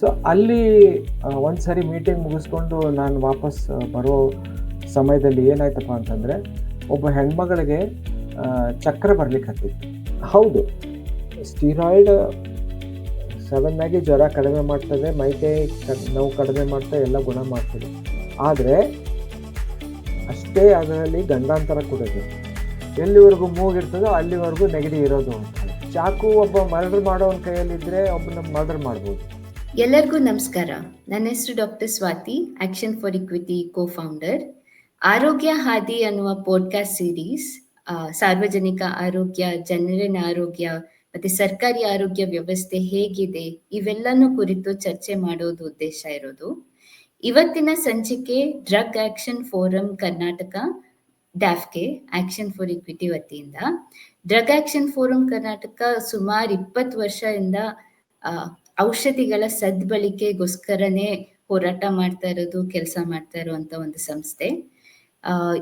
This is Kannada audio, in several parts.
ಸೊ ಅಲ್ಲಿ ಒಂದು ಸಾರಿ ಮೀಟಿಂಗ್ ಮುಗಿಸ್ಕೊಂಡು ನಾನು ವಾಪಸ್ ಬರೋ ಸಮಯದಲ್ಲಿ ಏನಾಯ್ತಪ್ಪ ಅಂತಂದರೆ ಒಬ್ಬ ಹೆಣ್ಮಗಳಿಗೆ ಚಕ್ರ ಬರ್ಲಿಕ್ಕೆ ಹತ್ತಿತ್ತು. ಹೌದು. ಸ್ಟೀರಾಯ್ಡ್ ಸಡನ್ನಾಗಿ ಜ್ವರ ಕಡಿಮೆ ಮಾಡ್ತದೆ ಮೈಕೈ ಕ- ನೋವು ಕಡಿಮೆ ಮಾಡ್ತದೆ ಎಲ್ಲ ಗುಣ ಮಾಡ್ತದೆ. ಆದರೆ ಅಷ್ಟೇ ಅದರಲ್ಲಿ ಗಂಡಾಂತರ ಕೂಡ ಇದೆ. ಎಲ್ಲಿವರೆಗೂ ಮೂಗಿರ್ತದೋ ಅಲ್ಲಿವರೆಗೂ ನೆಗಡಿ ಇರೋದು ಅಂತ ಚಾಕು ಒಬ್ಬ ಮರ್ಡರ್ ಮಾಡೋವನ ಕೈಯಲ್ಲಿದ್ದರೆ ಒಬ್ಬನ ಮರ್ಡರ್ ಮಾಡ್ಬೋದು. ಎಲ್ಲರಿಗೂ ನಮಸ್ಕಾರ. ನನ್ನ ಹೆಸರು doctor Swathi action for equity co founder Arogya Hadi ಅನ್ನುವ ಪಾಡ್ಕಾಸ್ಟ್ ಸೀರೀಸ್ ಸಾರ್ವಜನಿಕ ಆರೋಗ್ಯ, ಜನರಿನ ಆರೋಗ್ಯ ಮತ್ತೆ ಸರ್ಕಾರಿ ಆರೋಗ್ಯ ವ್ಯವಸ್ಥೆ ಹೇಗಿದೆ ಇವೆಲ್ಲನೂ ಕುರಿತು ಚರ್ಚೆ ಮಾಡೋದು ಉದ್ದೇಶ ಇರೋದು. ಇವತ್ತಿನ ಸಂಚಿಕೆ ಡ್ರಗ್ ಆಕ್ಷನ್ ಫೋರಂ ಕರ್ನಾಟಕ ಡ್ಯಾಫ್ಕೆ ಆಕ್ಷನ್ ಫಾರ್ ಇಕ್ವಿಟಿ ವತಿಯಿಂದ. ಡ್ರಗ್ ಆಕ್ಷನ್ ಫೋರಂ ಕರ್ನಾಟಕ ಸುಮಾರು ಇಪ್ಪತ್ತು ವರ್ಷದಿಂದ ಔಷಧಿಗಳ ಸದ್ಬಳಕೆಗೋಸ್ಕರನೇ ಹೋರಾಟ ಮಾಡ್ತಾ ಇರೋದು ಕೆಲಸ ಮಾಡ್ತಾ ಇರುವಂತ ಒಂದು ಸಂಸ್ಥೆ.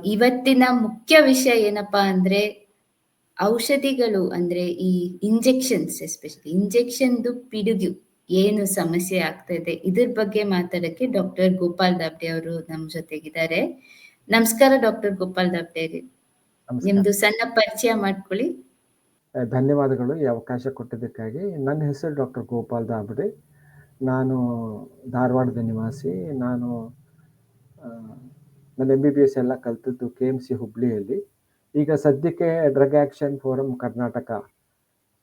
ಇವತ್ತಿನ ಮುಖ್ಯ ವಿಷಯ ಏನಪ್ಪಾ ಅಂದ್ರೆ ಔಷಧಿಗಳು ಅಂದ್ರೆ ಈ ಇಂಜೆಕ್ಷನ್ಸ್ ಎಸ್ಪೆಷಲಿ ಇಂಜೆಕ್ಷನ್ದು ಪಿಡುಗು ಏನು ಸಮಸ್ಯೆ ಆಗ್ತಾ ಇದೆ ಇದ್ರ ಬಗ್ಗೆ ಮಾತಾಡಕ್ಕೆ ಡಾಕ್ಟರ್ ಗೋಪಾಲ್ ದಾಬ್ಡೆ ಅವರು ನಮ್ ಜೊತೆಗಿದ್ದಾರೆ. ನಮಸ್ಕಾರ ಡಾಕ್ಟರ್ ಗೋಪಾಲ್ ದಾಬ್ಡೆ. ನಿಮ್ದು ಸಣ್ಣ ಪರಿಚಯ ಮಾಡ್ಕೊಳ್ಳಿ. ಧನ್ಯವಾದಗಳು ಈ ಅವಕಾಶ ಕೊಟ್ಟಿದ್ದಕ್ಕಾಗಿ. ನನ್ನ ಹೆಸರು ಡಾಕ್ಟರ್ ಗೋಪಾಲ್ ದಾಬಡೆ ನಾನು ಧಾರವಾಡದ ನಿವಾಸಿ. ನಾನು ನನ್ನ ಎಂ ಬಿ ಬಿ ಎಸ್ ಎಲ್ಲ ಕಲ್ತಿದ್ದು ಕೆ ಎಂ ಸಿ ಹುಬ್ಳಿಯಲ್ಲಿ. ಈಗ ಸದ್ಯಕ್ಕೆ ಡ್ರಗ್ ಆ್ಯಕ್ಷನ್ ಫೋರಮ್ ಕರ್ನಾಟಕ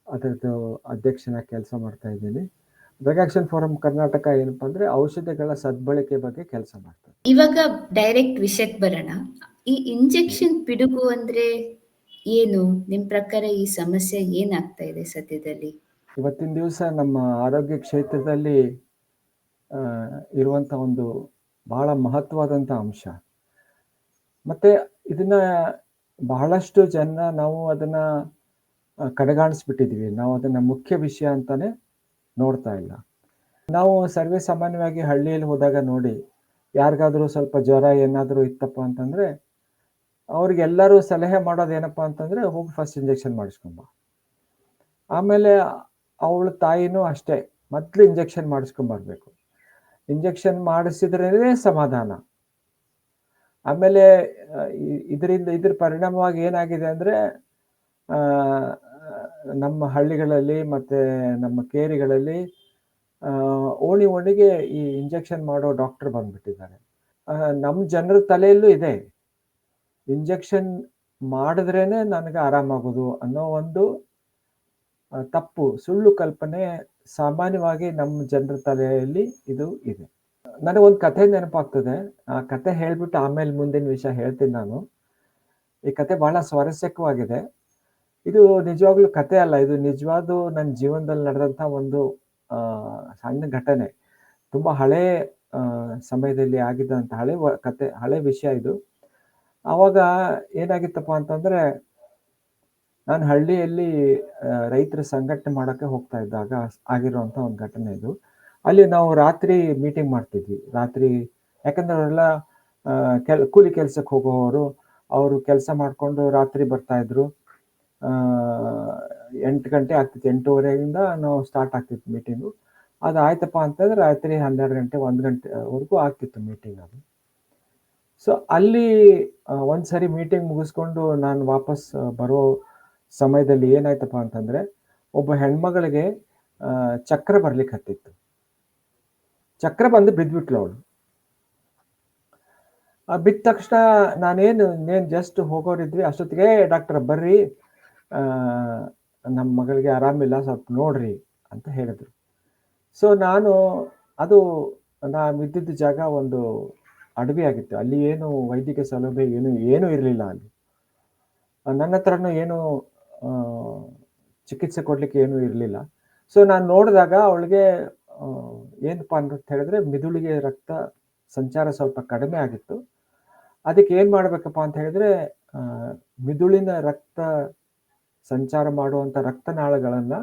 ಅದರದ್ದು ಅಧ್ಯಕ್ಷನ ಕೆಲಸ ಮಾಡ್ತಾ ಇದ್ದೀನಿ. ಡ್ರಗ್ ಆ್ಯಕ್ಷನ್ ಫೋರಮ್ ಕರ್ನಾಟಕ ಏನಪ್ಪ ಅಂದರೆ ಔಷಧಿಗಳ ಸದ್ಬಳಕೆ ಬಗ್ಗೆ ಕೆಲಸ ಮಾಡ್ತಾರೆ. ಇವಾಗ ಡೈರೆಕ್ಟ್ ವಿಷಯಕ್ಕೆ ಬರೋಣ. ಈ ಇಂಜೆಕ್ಷನ್ ಪಿಡುಗು ಅಂದ್ರೆ ಏನು? ನಿಮ್ ಪ್ರಕಾರ ಈ ಸಮಸ್ಯೆ ಏನಾಗ್ತಾ ಇದೆ ಸದ್ಯದಲ್ಲಿ? ಇವತ್ತಿನ ದಿವಸ ನಮ್ಮ ಆರೋಗ್ಯ ಕ್ಷೇತ್ರದಲ್ಲಿ ಇರುವಂತ ಒಂದು ಬಹಳ ಮಹತ್ವವಾದಂಥ ಅಂಶ. ಮತ್ತೆ ಇದನ್ನ ಬಹಳಷ್ಟು ಜನ ನಾವು ಅದನ್ನ ಕಡೆಗಾಣಿಸ್ಬಿಟ್ಟಿದೀವಿ. ನಾವು ಅದನ್ನ ಮುಖ್ಯ ವಿಷಯ ಅಂತಾನೆ ನೋಡ್ತಾ ಇಲ್ಲ. ನಾವು ಸರ್ವೇ ಸಾಮಾನ್ಯವಾಗಿ ಹಳ್ಳಿಯಲ್ಲಿ ಹೋದಾಗ ನೋಡಿ, ಯಾರಿಗಾದ್ರೂ ಸ್ವಲ್ಪ ಜ್ವರ ಏನಾದರೂ ಇತ್ತಪ್ಪ ಅಂತಂದ್ರೆ ಅವ್ರಿಗೆಲ್ಲರೂ ಸಲಹೆ ಮಾಡೋದು ಏನಪ್ಪ ಅಂತಂದ್ರೆ, ಹೋಗಿ ಫಸ್ಟ್ ಇಂಜೆಕ್ಷನ್ ಮಾಡಿಸ್ಕೊಂಬ ಆಮೇಲೆ ಅವಳ ತಾಯಿನೂ ಅಷ್ಟೇ, ಮೊದಲು ಇಂಜೆಕ್ಷನ್ ಮಾಡಿಸ್ಕೊಂಬರ್ಬೇಕು ಇಂಜೆಕ್ಷನ್ ಮಾಡಿಸಿದ್ರೇ ಸಮಾಧಾನ. ಆಮೇಲೆ ಇದರಿಂದ ಇದ್ರ ಪರಿಣಾಮವಾಗಿ ಏನಾಗಿದೆ ಅಂದ್ರೆ ನಮ್ಮ ಹಳ್ಳಿಗಳಲ್ಲಿ ಮತ್ತೆ ನಮ್ಮ ಕೇರಿಗಳಲ್ಲಿ ಓಣಿ ಓಣಿಗೆ ಈ ಇಂಜೆಕ್ಷನ್ ಮಾಡೋ ಡಾಕ್ಟರ್ ಬಂದ್ಬಿಟ್ಟಿದ್ದಾರೆ. ನಮ್ಮ ಜನರ ತಲೆಯಲ್ಲೂ ಇದೆ. ಇಂಜೆಕ್ಷನ್ ಮಾಡಿದ್ರೇನೆ ನನಗೆ ಆರಾಮಾಗೋದು ಅನ್ನೋ ಒಂದು ತಪ್ಪು, ಸುಳ್ಳು ಕಲ್ಪನೆ ಸಾಮಾನ್ಯವಾಗಿ ನಮ್ಮ ಜನರ ತಲೆಯಲ್ಲಿ ಇದು ಇದೆ. ನನಗೊಂದು ಕಥೆ ನೆನಪಾಗ್ತದೆ. ಆ ಕಥೆ ಹೇಳ್ಬಿಟ್ಟು ಆಮೇಲೆ ಮುಂದಿನ ವಿಷಯ ಹೇಳ್ತೀನಿ ನಾನು. ಈ ಕತೆ ಬಹಳ ಸ್ವಾರಸ್ಯಕವಾಗಿದೆ. ಇದು ನಿಜವಾಗ್ಲೂ ಕತೆ ಅಲ್ಲ, ಇದು ನಿಜವಾದ ನನ್ನ ಜೀವನದಲ್ಲಿ ನಡೆದಂಥ ಒಂದು ಸಣ್ಣ ಘಟನೆ. ತುಂಬಾ ಹಳೆ ಸಮಯದಲ್ಲಿ ಆಗಿದ್ದಂಥ ಹಳೆ ಕತೆ ಹಳೆ ವಿಷಯ ಇದು. ಆವಾಗ ಏನಾಗಿತ್ತಪ್ಪ ಅಂತಂದ್ರೆ ನಾನು ಹಳ್ಳಿಯಲ್ಲಿ ರೈತರು ಸಂಘಟನೆ ಮಾಡೋಕ್ಕೆ ಹೋಗ್ತಾ ಇದ್ದಾಗ ಆಗಿರುವಂಥ ಒಂದು ಘಟನೆ ಇದು. ಅಲ್ಲಿ ನಾವು ರಾತ್ರಿ ಮೀಟಿಂಗ್ ಮಾಡ್ತಿದ್ವಿ. ರಾತ್ರಿ ಯಾಕಂದ್ರೆ ಅವರೆಲ್ಲ ಕೆಲ್ ಕೂಲಿ ಕೆಲ್ಸಕ್ಕೆ ಹೋಗೋರು ಅವರು ಕೆಲಸ ಮಾಡಿಕೊಂಡು ರಾತ್ರಿ ಬರ್ತಾ ಇದ್ರು. ಆ, ಎಂಟು ಗಂಟೆ ಆಗ್ತಿತ್ತು. ಎಂಟೂವರೆಯಿಂದ ನಾವು ಸ್ಟಾರ್ಟ್ ಆಗ್ತಿತ್ತು ಮೀಟಿಂಗು ಅದು ಆಯ್ತಪ್ಪ ಅಂತಂದ್ರೆ ರಾತ್ರಿ ಹನ್ನೆರಡು ಗಂಟೆ ಒಂದು ಗಂಟೆವರೆಗೂ ಆಗ್ತಿತ್ತು ಮೀಟಿಂಗ್ ಅದು. ಸೊ ಅಲ್ಲಿ ಒಂದ್ಸರಿ ಸರಿ ಮೀಟಿಂಗ್ ಮುಗಿಸ್ಕೊಂಡು ನಾನು ವಾಪಸ್ ಬರೋ ಸಮಯದಲ್ಲಿ ಏನಾಯ್ತಪ್ಪ ಅಂತಂದ್ರೆ, ಒಬ್ಬ ಹೆಣ್ಮಗಳಿಗೆ ಚಕ್ರ ಬರ್ಲಿಕ್ಕೆ ಹತ್ತಿತ್ತು. ಚಕ್ರ ಬಂದು ಬಿದ್ಬಿಟ್ಲು ಅವಳು. ಬಿದ್ದ ತಕ್ಷಣ ನಾನೇನು, ನೇನು ಜಸ್ಟ್ ಹೋಗೋರಿದ್ವಿ, ಅಷ್ಟೊತ್ತಿಗೆ, ಡಾಕ್ಟರ್, ಬರ್ರಿ. ನಮ್ಮ ಮಗಳಿಗೆ ಆರಾಮಿಲ್ಲ, ಸ್ವಲ್ಪ ನೋಡ್ರಿ, ಅಂತ ಹೇಳಿದ್ರು. ಸೊ ನಾನು, ಅದು ನಾ ಇದ್ದಿದ್ದ ಜಾಗ ಒಂದು ಅಡವಿ ಆಗಿತ್ತು. ಅಲ್ಲಿ ಏನು ವೈದ್ಯಕೀಯ ಸೌಲಭ್ಯ ಏನು, ಏನೂ ಇರಲಿಲ್ಲ ಅಲ್ಲಿ. ನನ್ನ ಹತ್ರನೂ ಏನು ಚಿಕಿತ್ಸೆ ಕೊಡ್ಲಿಕ್ಕೆ ಏನೂ ಇರಲಿಲ್ಲ. ಸೊ ನಾನು ನೋಡಿದಾಗ ಅವಳಿಗೆ ಏನಪ್ಪ ಅಂತ ಹೇಳಿದ್ರೆ ಮಿದುಳಿಗೆ ರಕ್ತ ಸಂಚಾರ ಸ್ವಲ್ಪ ಕಡಿಮೆ ಆಗಿತ್ತು. ಅದಕ್ಕೆ ಏನು ಮಾಡಬೇಕಪ್ಪ ಅಂತ ಹೇಳಿದ್ರೆ ಮಿದುಳಿನ ರಕ್ತ ಸಂಚಾರ ಮಾಡುವಂತ ರಕ್ತನಾಳಗಳನ್ನು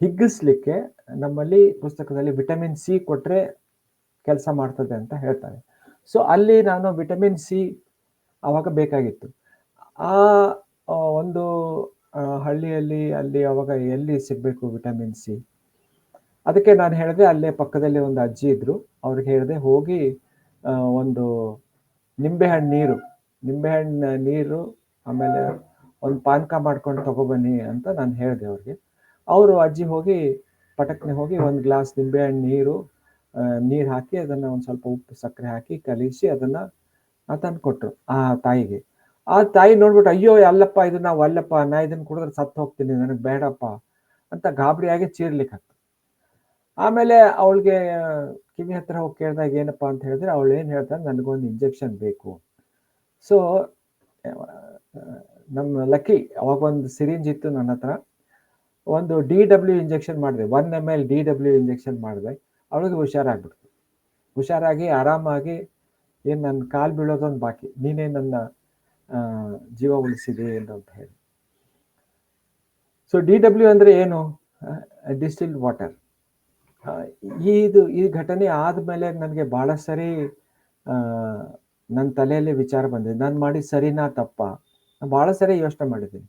ಹಿಗ್ಗಿಸ್ಲಿಕ್ಕೆ ನಮ್ಮಲ್ಲಿ ಪುಸ್ತಕದಲ್ಲಿ ವಿಟಮಿನ್ ಸಿ ಕೊಟ್ರೆ ಕೆಲಸ ಮಾಡ್ತದೆ ಅಂತ ಹೇಳ್ತಾರೆ. ಸೊ ಅಲ್ಲಿ ನಾನು ವಿಟಮಿನ್ ಸಿ ಅವಾಗ ಬೇಕಾಗಿತ್ತು. ಆ ಒಂದು ಹಳ್ಳಿಯಲ್ಲಿ ಅಲ್ಲಿ ಅವಾಗ ಎಲ್ಲಿ ಸಿಗಬೇಕು ವಿಟಮಿನ್ ಸಿ ಅದಕ್ಕೆ ನಾನು ಹೇಳಿದೆ, ಅಲ್ಲೇ ಪಕ್ಕದಲ್ಲಿ ಒಂದು ಅಜ್ಜಿ ಇದ್ರು. ಅವ್ರಿಗೆ ಹೇಳಿದೆ, ಹೋಗಿ ಒಂದು ನಿಂಬೆಹಣ್ಣು ನೀರು ನಿಂಬೆಹಣ್ಣು ನೀರು, ಆಮೇಲೆ ಒಂದು ಪಾನಕ ಮಾಡ್ಕೊಂಡು ತಗೊಬನ್ನಿ ಅಂತ ನಾನು ಹೇಳಿದೆ ಅವ್ರಿಗೆ. ಅವರು ಅಜ್ಜಿ ಹೋಗಿ, ಪಟಕ್ನೆ ಹೋಗಿ ಒಂದು ಗ್ಲಾಸ್ ನಿಂಬೆಹಣ್ಣು ನೀರು ನೀರು ಹಾಕಿ ಅದನ್ನ ಒಂದು ಸ್ವಲ್ಪ ಉಪ್ಪು, ಸಕ್ಕರೆ ಹಾಕಿ ಕಲಿಸಿ ಅದನ್ನ ತಂದು ಕೊಟ್ಟರು ಆ ತಾಯಿಗೆ. ಆ ತಾಯಿ ನೋಡ್ಬಿಟ್ಟು, ಅಯ್ಯೋ, ಅಲ್ಲಪ್ಪ ಇದನ್ನ ಅಲ್ಲಪ್ಪ, ನಾ ಇದನ್ನ ಕುಡಿದ್ರೆ ಸತ್ತು ಹೋಗ್ತೀನಿ, ನನಗೆ ಬೇಡಪ್ಪ ಅಂತ ಗಾಬರಿಯಾಗಿ ಚೀರ್ಲಿಕ್ಕೆ ಆಮೇಲೆ ಅವಳಿಗೆ ಕಿವಿ ಹತ್ರ ಹೋಗಿ ಕೇಳಿದಾಗ ಏನಪ್ಪ ಅಂತ ಹೇಳಿದ್ರೆ, ಅವಳು ಏನು ಹೇಳ್ತಾನೆ ನನಗೊಂದು ಇಂಜೆಕ್ಷನ್ ಬೇಕು. ಸೊ ನಮ್ಮ ಲಕ್ಕಿ, ಅವಾಗ ಒಂದು ಸಿರಿಂಜ್ ಇತ್ತು ನನ್ನ ಹತ್ರ. ಒಂದು ಡಿ ಡಬ್ಲ್ಯೂ ಇಂಜೆಕ್ಷನ್ ಮಾಡಿದೆ one M L D W injection ಮಾಡಿದೆ. ಅವಳಿಗೆ ಹುಷಾರಾಗ್ಬಿಡ್ತು. ಹುಷಾರಾಗಿ ಆರಾಮಾಗಿ ಏನು ನನ್ನ ಕಾಲು ಬೀಳೋದೊಂದು ಬಾಕಿ, ನೀನೇ ನನ್ನ ಜೀವ ಉಳಿಸಿದೆ ಅಂತ ಹೇಳಿ. ಸೊ ಡಿ ಡಬ್ಲ್ಯೂ ಅಂದ್ರೆ ಏನು? Distilled water. ಇದು, ಈ ಘಟನೆ ಆದಮೇಲೆ ನನಗೆ ಭಾಳ ಸರಿ ನನ್ನ ತಲೆಯಲ್ಲಿ ವಿಚಾರ ಬಂದಿದೆ. ನಾನು ಮಾಡಿದ ಸರಿನಾ ತಪ್ಪ? ಭಾಳ ಸರಿ ಯೋಚನೆ ಮಾಡಿದ್ದೀನಿ.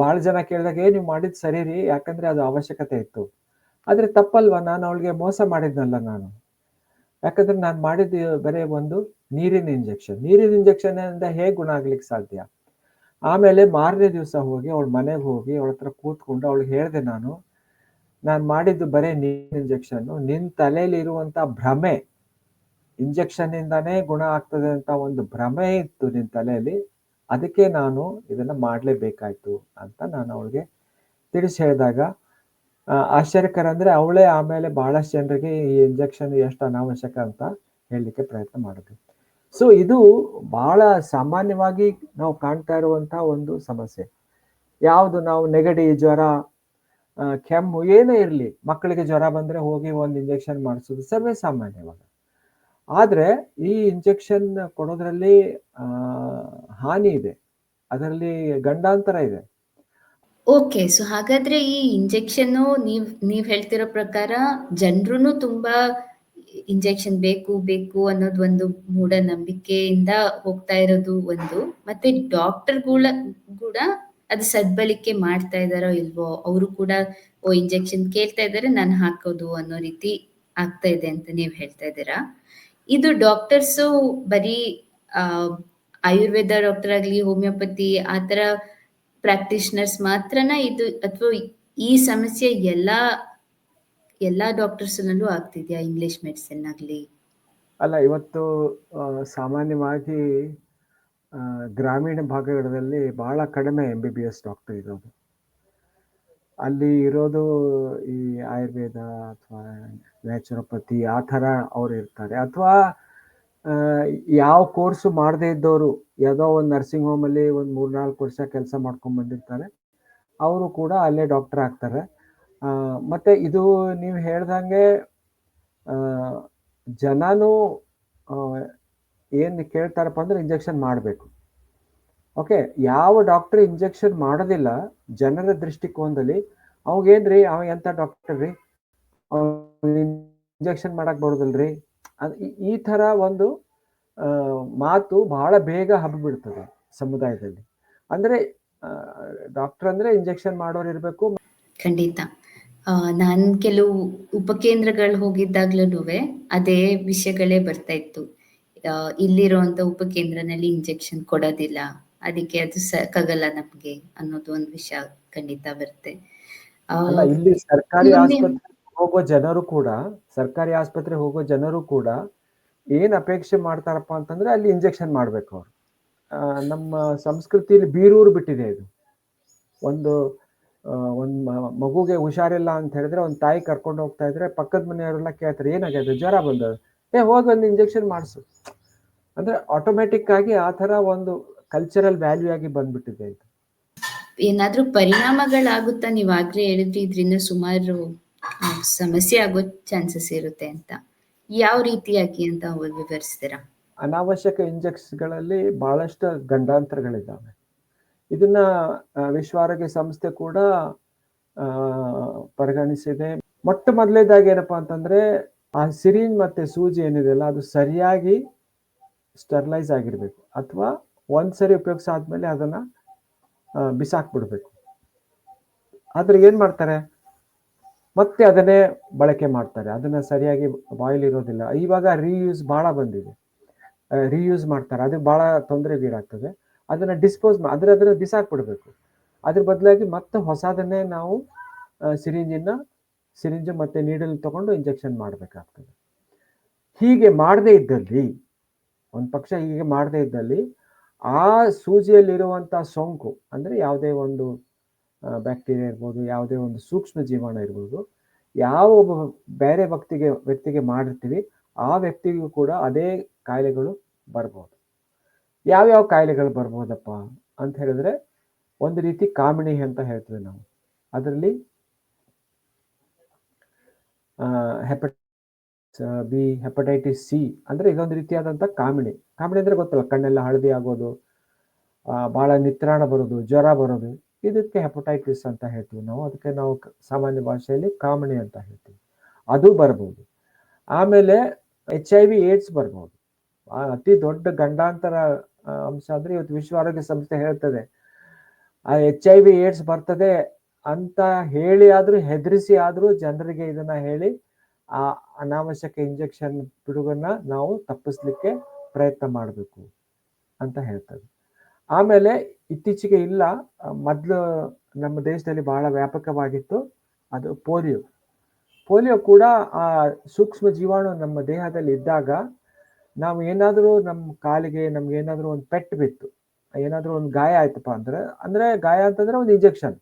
ಭಾಳ ಜನ ಕೇಳಿದಾಗ, ಏ, ನೀವು ಮಾಡಿದ್ ಸರಿ ರೀ ಯಾಕಂದ್ರೆ ಅದು ಅವಶ್ಯಕತೆ ಇತ್ತು. ಆದ್ರೆ ತಪ್ಪಲ್ವಾ? ನಾನು ಅವಳಿಗೆ ಮೋಸ ಮಾಡಿದ್ನಲ್ಲ ನಾನು. ಯಾಕಂದ್ರೆ ನಾನು ಮಾಡಿದ ಬರೀ ಒಂದು ನೀರಿನ ಇಂಜೆಕ್ಷನ್ ನೀರಿನ ಇಂಜೆಕ್ಷನ್ ಇಂದ ಹೇಗೆ ಗುಣ ಆಗ್ಲಿಕ್ಕೆ ಸಾಧ್ಯ? ಆಮೇಲೆ ಮಾರನೇ ದಿವಸ ಹೋಗಿ ಅವಳ ಮನೆಗೆ ಹೋಗಿ ಅವಳ ಹತ್ರ ಕೂತ್ಕೊಂಡು ಅವಳಿಗೆ ಹೇಳಿದೆ ನಾನು ನಾನು ಮಾಡಿದ್ದು ಬರೇ ನೀರಿನ ಇಂಜೆಕ್ಷನ್ ನಿನ್ ತಲೆಯಲ್ಲಿ ಇರುವಂತ ಭ್ರಮೆ ಇಂಜೆಕ್ಷನ್ ಇಂದಾನೇ ಗುಣ ಆಗ್ತದೆ ಅಂತ ಒಂದು ಭ್ರಮೆ ಇತ್ತು ನಿನ್ ತಲೆಯಲ್ಲಿ ಅದಕ್ಕೆ ನಾನು ಇದನ್ನ ಮಾಡಲೇಬೇಕಾಯ್ತು ಅಂತ ನಾನು ಅವಳಿಗೆ ತಿಳಿಸಿ ಹೇಳಿದಾಗ ಆಶ್ಚರ್ಯಕರ ಅಂದ್ರೆ ಅವಳೇ ಆಮೇಲೆ ಬಹಳಷ್ಟು ಜನರಿಗೆ ಈ ಇಂಜೆಕ್ಷನ್ ಎಷ್ಟು ಅನಾವಶ್ಯಕ ಅಂತ ಹೇಳಲಿಕ್ಕೆ ಪ್ರಯತ್ನ ಮಾಡಿದ್ವಿ ಸೊ ಇದು ಬಹಳ ಸಾಮಾನ್ಯವಾಗಿ ನಾವು ಕಾಣ್ತಾ ಇರುವಂತಹ ಒಂದು ಸಮಸ್ಯೆ. ಯಾವುದು ನಾವು ನೆಗಡಿ ಜ್ವರ ಕೆಮ್ಮು ಏನೇ ಇರಲಿ, ಮಕ್ಕಳಿಗೆ ಜ್ವರ ಬಂದ್ರೆ ಹೋಗಿ ಒಂದು ಇಂಜೆಕ್ಷನ್ ಮಾಡಿಸೋದು ಸರ್ವೇ ಸಾಮಾನ್ಯವಾಗ ಆದರೆ ಈ ಇಂಜೆಕ್ಷನ್ ಕೊಡೋದ್ರಲ್ಲಿ ಹಾನಿ ಇದೆ. ಅದರಲ್ಲಿ ಗಂಡಾಂತರ ಇದೆ. ಓಕೆ ಸೊ ಹಾಗಾದ್ರೆ ಈ ಇಂಜೆಕ್ಷನ್ ನೀವ್ ನೀವ್ ಹೇಳ್ತಿರೋ ಪ್ರಕಾರ ಜನರು ತುಂಬಾ ಇಂಜೆಕ್ಷನ್ ಬೇಕು ಬೇಕು ಅನ್ನೋದು ಒಂದು ಮೂಢನಂಬಿಕೆಯಿಂದ ಹೋಗ್ತಾ ಇರೋದು ಒಂದು. ಮತ್ತೆ ಡಾಕ್ಟರ್ ಕೂಡ ಅದು ಸದ್ಬಳಕೆ ಮಾಡ್ತಾ ಇದಾರೋ ಇಲ್ವೋ ಅವರು ಕೂಡ ಓ ಇಂಜೆಕ್ಷನ್ ಕೇಳ್ತಾ ಇದ್ದಾರೆ ನಾನು ಹಾಕೋದು ಅನ್ನೋ ರೀತಿ ಆಗ್ತಾ ಇದೆ ಅಂತ ನೀವು ಹೇಳ್ತಾ ಇದ್ದೀರಾ? ಇದು ಡಾಕ್ಟರ್ಸು ಬರೀ ಆ, ಆಯುರ್ವೇದ ಡಾಕ್ಟರ್ ಆಗ್ಲಿ ಹೋಮಿಯೋಪತಿ ಆ ತರ ಪ್ರಾಕ್ಟೀಷನರ್ಸ್ ಮಾತ್ರನ ಇದು ಅಥವಾ ಈ ಸಮಸ್ಯೆ ಎಲ್ಲ ಎಲ್ಲ ಡಾಕ್ಟರ್ಸ್ನಲ್ಲೂ ಆಗ್ತಿದ್ಯಾ ಇಂಗ್ಲಿಷ್ ಮೆಡಿಸಿನ್ ಆಗಲಿ? ಅಲ್ಲ, ಇವತ್ತು ಸಾಮಾನ್ಯವಾಗಿ ಗ್ರಾಮೀಣ ಭಾಗಗಳಲ್ಲಿ ಬಹಳ ಕಡಿಮೆ M B B S doctor ಇರೋದು. ಅಲ್ಲಿ ಇರೋದು ಈ ಆಯುರ್ವೇದ ಅಥವಾ ನ್ಯಾಚುರೋಪತಿ ಆ ಥರ ಅವ್ರು ಇರ್ತಾರೆ. ಅಥವಾ ಯಾವ ಕೋರ್ಸು ಮಾಡದೇ ಇದ್ದವರು ಯಾವುದೋ ಒಂದು ನರ್ಸಿಂಗ್ ಹೋಮಲ್ಲಿ ಒಂದು ಮೂರು ನಾಲ್ಕು ವರ್ಷ ಕೆಲಸ ಮಾಡ್ಕೊಂಡು ಬಂದಿರ್ತಾರೆ. ಅವರು ಕೂಡ ಅಲ್ಲೇ ಡಾಕ್ಟರ್ ಆಗ್ತಾರೆ. ಮತ್ತೆ ಇದು ನೀವು ಹೇಳ್ದಂಗೆ ಜನನೂ ಏನು ಕೇಳ್ತಾರಪ್ಪ ಅಂದ್ರೆ ಇಂಜೆಕ್ಷನ್ ಮಾಡಬೇಕು. ಓಕೆ ಯಾವ ಡಾಕ್ಟರ್ ಇಂಜೆಕ್ಷನ್ ಮಾಡೋದಿಲ್ಲ, ಜನರ ದೃಷ್ಟಿಕೋನದಲ್ಲಿ, ಅವಾಗೇನ್ರಿ, ಅವ ಎಂಥ ಡಾಕ್ಟರ್ ರೀ? ಇಂಜೆಕ್ಷನ್ ಮಾಡಕ್ ಬರೋದಿಲ್ರಿ? ಅದು ಈ- ಥರ ಒಂದು ಮಾತು ಬಹಳ ಬೇಗ ಹಬ್ಬಿಬಿಡ್ತದೆ ಸಮುದಾಯದಲ್ಲಿ. ಅಂದ್ರೆ ಡಾಕ್ಟರ್ ಅಂದ್ರೆ ಇಂಜೆಕ್ಷನ್ ಮಾಡೋರು ಇರಬೇಕು ಖಂಡಿತ. ನಾನು ಕೆಲವು ಉಪಕೇಂದ್ರಗಳು ಹೋಗಿದ್ದಾಗ್ಲೂ ಅದೇ ವಿಷಯಗಳೇ ಬರ್ತಾ ಇತ್ತು. ಇಲ್ಲಿರುವಂತ ಉಪಕೇಂದ್ರನಲ್ಲಿ ಇಂಜೆಕ್ಷನ್ ಕೊಡೋದಿಲ್ಲ. ಅದಕ್ಕೆ ಅದು ಸಾಕಾಗಲ್ಲ ನಮ್ಗೆ ಅನ್ನೋದು ಒಂದು ವಿಷಯ ಖಂಡಿತ ಬರುತ್ತೆ. ಇಲ್ಲಿ ಸರ್ಕಾರಿ ಆಸ್ಪತ್ರೆ ಹೋಗೋ ಜನರು ಕೂಡ ಸರ್ಕಾರಿ ಆಸ್ಪತ್ರೆ ಹೋಗೋ ಜನರು ಕೂಡ ಏನ್ ಅಪೇಕ್ಷೆ ಮಾಡ್ತಾರಪ್ಪ ಅಂತಂದ್ರೆ ಅಲ್ಲಿ ಇಂಜೆಕ್ಷನ್ ಮಾಡ್ಬೇಕು ಅವ್ರು. ನಮ್ಮ ಸಂಸ್ಕೃತಿಯಲ್ಲಿ ಬೀರೂರು ಬಿಟ್ಟಿದೆ ಇದು. ಒಂದು ಒಂದು ಮಗುಗೆ ಹುಷಾರಿಲ್ಲ ಅಂತ ಹೇಳಿದ್ರೆ ಒಂದು ತಾಯಿ ಕರ್ಕೊಂಡು ಹೋಗ್ತಾ ಇದ್ರೆ ಪಕ್ಕದ ಮನೆಯವರೆಲ್ಲ ಕೇಳ್ತಾರೆ, ಏನಾಗಿದೆ? ಜ್ವರ ಬಂದದ ಏ, ಹೋಗಿ ಒಂದು ಇಂಜೆಕ್ಷನ್ ಮಾಡಿಸು. ಅಂದ್ರೆ ಆಟೋಮೆಟಿಕ್ ಆಗಿ ಆ ತರ ಒಂದು ಕಲ್ಚರಲ್ ವ್ಯಾಲ್ಯೂ ಆಗಿ ಬಂದ್ಬಿಟ್ಟಿದೆ ಇದು. ಏನಾದ್ರೂ ಪರಿಣಾಮಗಳಾಗುತ್ತಾ ನೀವ್ ಆಗ್ಲೇ ಹೇಳಿದ್ರಿ, ಇದರಿಂದ ಸುಮಾರು ಸಮಸ್ಯೆ ಆಗೋ ಚಾನ್ಸಸ್ ಇರುತ್ತೆ ಅಂತ. ಯಾವ ರೀತಿಯಾಗಿ ಅಂತ ವಿವರಿಸ್ತೀರಾ? ಅನಾವಶ್ಯಕ ಇಂಜೆಕ್ಷನ್ಗಳಲ್ಲಿ ಬಹಳಷ್ಟು ಗಂಡಾಂತರಗಳಿದ್ದಾವೆ. ಇದನ್ನ ವಿಶ್ವ ಆರೋಗ್ಯ ಸಂಸ್ಥೆ ಕೂಡ ಪರಿಗಣಿಸಿದೆ. ಮೊಟ್ಟ ಮೊದಲೇದಾಗಿ ಏನಪ್ಪಾ ಅಂತಂದ್ರೆ, ಆ ಸಿರಿಂಜ್ ಮತ್ತೆ ಸೂಜಿ ಏನಿದೆಯಲ್ಲ ಅದು ಸರಿಯಾಗಿ ಸ್ಟರ್ಲೈಸ್ ಆಗಿರ್ಬೇಕು. ಅಥವಾ ಒಂದ್ಸರಿ ಉಪಯೋಗಿಸ ಆದ್ಮೇಲೆ ಅದನ್ನ ಬಿಸಾಕ್ಬಿಡ್ಬೇಕು. ಆದ್ರೆ ಏನ್ ಮಾಡ್ತಾರೆ? ಮತ್ತೆ ಅದನ್ನೇ ಬಳಕೆ ಮಾಡ್ತಾರೆ. ಅದನ್ನ ಸರಿಯಾಗಿ ಬಾಯಿಲ್ ಇರೋದಿಲ್ಲ. ಇವಾಗ ರೀಯೂಸ್ ಬಹಳ ಬಂದಿದೆ. ರೀಯೂಸ್ ಮಾಡ್ತಾರೆ. ಅದು ಬಹಳ ತೊಂದರೆಗೀಡಾಗ್ತದೆ ಅದನ್ನ ಡಿಸ್ಪೋಸ್ ಅದ್ರ ಅದ್ರ ಬಿಸಾಕ್ಬಿಡ್ಬೇಕು. ಅದ್ರ ಬದಲಾಗಿ ಮತ್ತೆ ಹೊಸದನ್ನೇ ನಾವು ಸಿರಿಂಜಿನ, ಸಿರಿಂಜು ಮತ್ತೆ ನೀಡಲ್ ತಗೊಂಡು ಇಂಜೆಕ್ಷನ್ ಮಾಡಬೇಕಾಗ್ತದೆ. ಹೀಗೆ ಮಾಡದೇ ಇದ್ದಲ್ಲಿ, ಒಂದು ಪಕ್ಷ ಹೀಗೆ ಮಾಡದೇ ಇದ್ದಲ್ಲಿ, ಆ ಸೂಜಿಯಲ್ಲಿರುವಂಥ ಸೋಂಕು ಅಂದರೆ ಯಾವುದೇ ಒಂದು ಬ್ಯಾಕ್ಟೀರಿಯಾ ಇರ್ಬೋದು, ಯಾವುದೇ ಒಂದು ಸೂಕ್ಷ್ಮ ಜೀವಾಣು ಇರ್ಬೋದು, ಯಾವ ಒಬ್ಬ ಬೇರೆ ವ್ಯಕ್ತಿಗೆ ವ್ಯಕ್ತಿಗೆ ಮಾಡಿರ್ತೀವಿ, ಆ ವ್ಯಕ್ತಿಗೂ ಕೂಡ ಅದೇ ಕಾಯಿಲೆಗಳು ಬರ್ಬೋದು. ಯಾವ್ಯಾವ ಕಾಯಿಲೆಗಳು ಬರ್ಬೋದಪ್ಪ ಅಂತ ಹೇಳಿದ್ರೆ, ಒಂದು ರೀತಿ ಕಾಮಿಣಿ ಅಂತ ಹೇಳ್ತೀವಿ ನಾವು. ಅದರಲ್ಲಿ ಹೆಪಟೈಟಿಸ್ ಬಿ, ಹೆಪಟೈಟಿಸ್ ಸಿ, ಅಂದ್ರೆ ಇದೊಂದು ರೀತಿಯಾದಂಥ ಕಾಮಿಣಿ. ಕಾಮಿಣಿ ಅಂದ್ರೆ ಗೊತ್ತಲ್ಲ, ಕಣ್ಣೆಲ್ಲ ಹಳದಿ ಆಗೋದು ಬಹಳ ನಿತ್ರಾಣ ಬರೋದು, ಜ್ವರ ಬರೋದು ಇದಕ್ಕೆ ಹೆಪಟೈಟಿಸ್ ಅಂತ ಹೇಳ್ತೀವಿ ನಾವು. ಅದಕ್ಕೆ ನಾವು ಸಾಮಾನ್ಯ ಭಾಷೆಯಲ್ಲಿ ಕಾಮಣಿ ಅಂತ ಹೇಳ್ತೀವಿ. ಅದು ಬರ್ಬೋದು. ಆಮೇಲೆ ಎಚ್ ಐ ವಿ ಏಡ್ಸ್ ಬರ್ಬೋದು. ಅತಿ ದೊಡ್ಡ ಗಂಡಾಂತರ ಅಂಶ ಅಂದ್ರೆ ಇವತ್ತು ವಿಶ್ವ ಆರೋಗ್ಯ ಸಂಸ್ಥೆ ಹೇಳ್ತದೆ, ಆ ಎಚ್ ಐ ವಿ ಏಡ್ಸ್ ಬರ್ತದೆ ಅಂತ ಹೇಳಿ ಆದ್ರೂ, ಹೆದರಿಸಿ ಆದ್ರೂ ಜನರಿಗೆ ಇದನ್ನ ಹೇಳಿ, ಆ ಅನಾವಶ್ಯಕ ಇಂಜೆಕ್ಷನ್ ಬಿಡುಗನ್ನ ನಾವು ತಪ್ಪಿಸ್ಲಿಕ್ಕೆ ಪ್ರಯತ್ನ ಮಾಡಬೇಕು ಅಂತ ಹೇಳ್ತದೆ. ಆಮೇಲೆ ಇತ್ತೀಚೆಗೆ ಇಲ್ಲ. ಮೊದಲು ನಮ್ಮ ದೇಶದಲ್ಲಿ ಬಹಳ ವ್ಯಾಪಕವಾಗಿತ್ತು. ಅದು ಪೋಲಿಯೋ. ಪೋಲಿಯೋ ಕೂಡ ಆ ಸೂಕ್ಷ್ಮ ಜೀವಾಣು ನಮ್ಮ ದೇಹದಲ್ಲಿ ಇದ್ದಾಗ ನಾವು ಏನಾದರೂ ನಮ್ಮ ಕಾಲಿಗೆ ನಮ್ಗೆ ಏನಾದರೂ ಒಂದು ಪೆಟ್ಟು ಬಿತ್ತು. ಏನಾದರೂ ಒಂದು ಗಾಯ ಆಯ್ತಪ್ಪ ಅಂದ್ರೆ ಅಂದ್ರೆ ಗಾಯ ಅಂತಂದ್ರೆ ಒಂದು ಇಂಜೆಕ್ಷನ್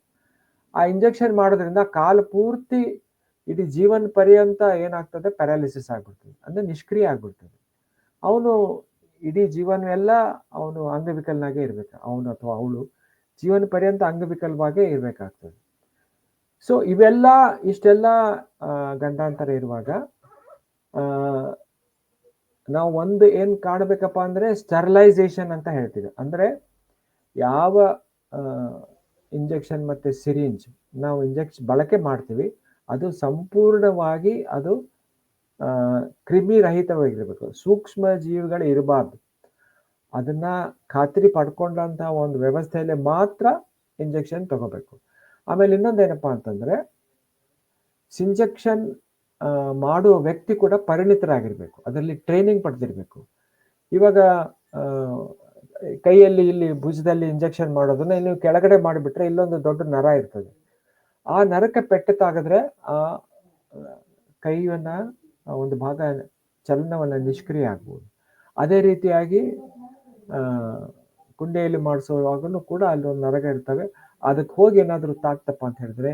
ಆ ಇಂಜೆಕ್ಷನ್ ಮಾಡೋದ್ರಿಂದ ಕಾಲು ಪೂರ್ತಿ ಇಡೀ ಜೀವನ ಪರ್ಯಂತ ಏನಾಗ್ತದೆ? ಪ್ಯಾರಾಲಿಸಿಸ್ ಆಗ್ಬಿಡ್ತದೆ. ಅಂದ್ರೆ ನಿಷ್ಕ್ರಿಯ ಆಗ್ಬಿಡ್ತದೆ. ಅವನು ಇಡೀ ಜೀವನವೆಲ್ಲ ಅವನು ಅಂಗವಿಕಲನಾಗೇ ಇರ್ಬೇಕು. ಅವನು ಅಥವಾ ಅವಳು ಜೀವನ ಪರ್ಯಂತ ಅಂಗವಿಕಲವಾಗೇ ಇರಬೇಕಾಗ್ತದೆ. ಸೊ ಇವೆಲ್ಲ ಇಷ್ಟೆಲ್ಲ ಗಂಡಾಂತರ ಇರುವಾಗ ನಾವು ಒಂದು ಏನು ಕಾಣಬೇಕಪ್ಪ ಅಂದ್ರೆ ಸ್ಟರ್ಲೈಸೇಷನ್ ಅಂತ ಹೇಳ್ತೀವಿ. ಅಂದ್ರೆ ಯಾವ ಇಂಜೆಕ್ಷನ್ ಮತ್ತೆ ಸಿರಿಂಜ್ ನಾವು ಇಂಜೆಕ್ಷನ್ ಬಳಕೆ ಮಾಡ್ತೀವಿ, ಅದು ಸಂಪೂರ್ಣವಾಗಿ ಅದು ಕ್ರಿಮಿ ರಹಿತವಾಗಿರ್ಬೇಕು ಸೂಕ್ಷ್ಮ ಜೀವಿಗಳು ಇರಬಾರ್ದು. ಅದನ್ನ ಖಾತ್ರಿ ಪಡ್ಕೊಂಡಂತ ಒಂದು ವ್ಯವಸ್ಥೆಯಲ್ಲಿ ಮಾತ್ರ ಇಂಜೆಕ್ಷನ್ ತಗೋಬೇಕು. ಆಮೇಲೆ ಇನ್ನೊಂದೇನಪ್ಪಾ ಅಂತಂದ್ರೆ ಇಂಜೆಕ್ಷನ್ ಮಾಡುವ ವ್ಯಕ್ತಿ ಕೂಡ ಪರಿಣಿತರಾಗಿರ್ಬೇಕು. ಅದರಲ್ಲಿ ಟ್ರೈನಿಂಗ್ ಪಡೆದಿರ್ಬೇಕು. ಇವಾಗ ಕೈಯಲ್ಲಿ ಇಲ್ಲಿ ಭುಜದಲ್ಲಿ ಇಂಜೆಕ್ಷನ್ ಮಾಡೋದನ್ನ ನೀವು ಕೆಳಗಡೆ ಮಾಡಿಬಿಟ್ರೆ ಇಲ್ಲೊಂದು ದೊಡ್ಡ ನರ ಇರ್ತದೆ. ಆ ನರಕ್ಕೆ ಪೆಟ್ಟು ತಾಗಿದ್ರೆ ಆ, ಕೈಯನ್ನ ಒಂದು ಭಾಗ ಚಲನವನ್ನು ನಿಷ್ಕ್ರಿಯ ಆಗ್ಬೋದು. ಅದೇ ರೀತಿಯಾಗಿ ಕುಂಡೆಯಲ್ಲಿ ಮಾಡಿಸುವಾಗಲೂ ಕೂಡ ಅಲ್ಲಿ ಒಂದು ನರಗ ಇರ್ತವೆ. ಅದಕ್ಕೆ ಹೋಗಿ ಏನಾದರೂ ತಾಕ್ತಪ್ಪ ಅಂತ ಹೇಳಿದ್ರೆ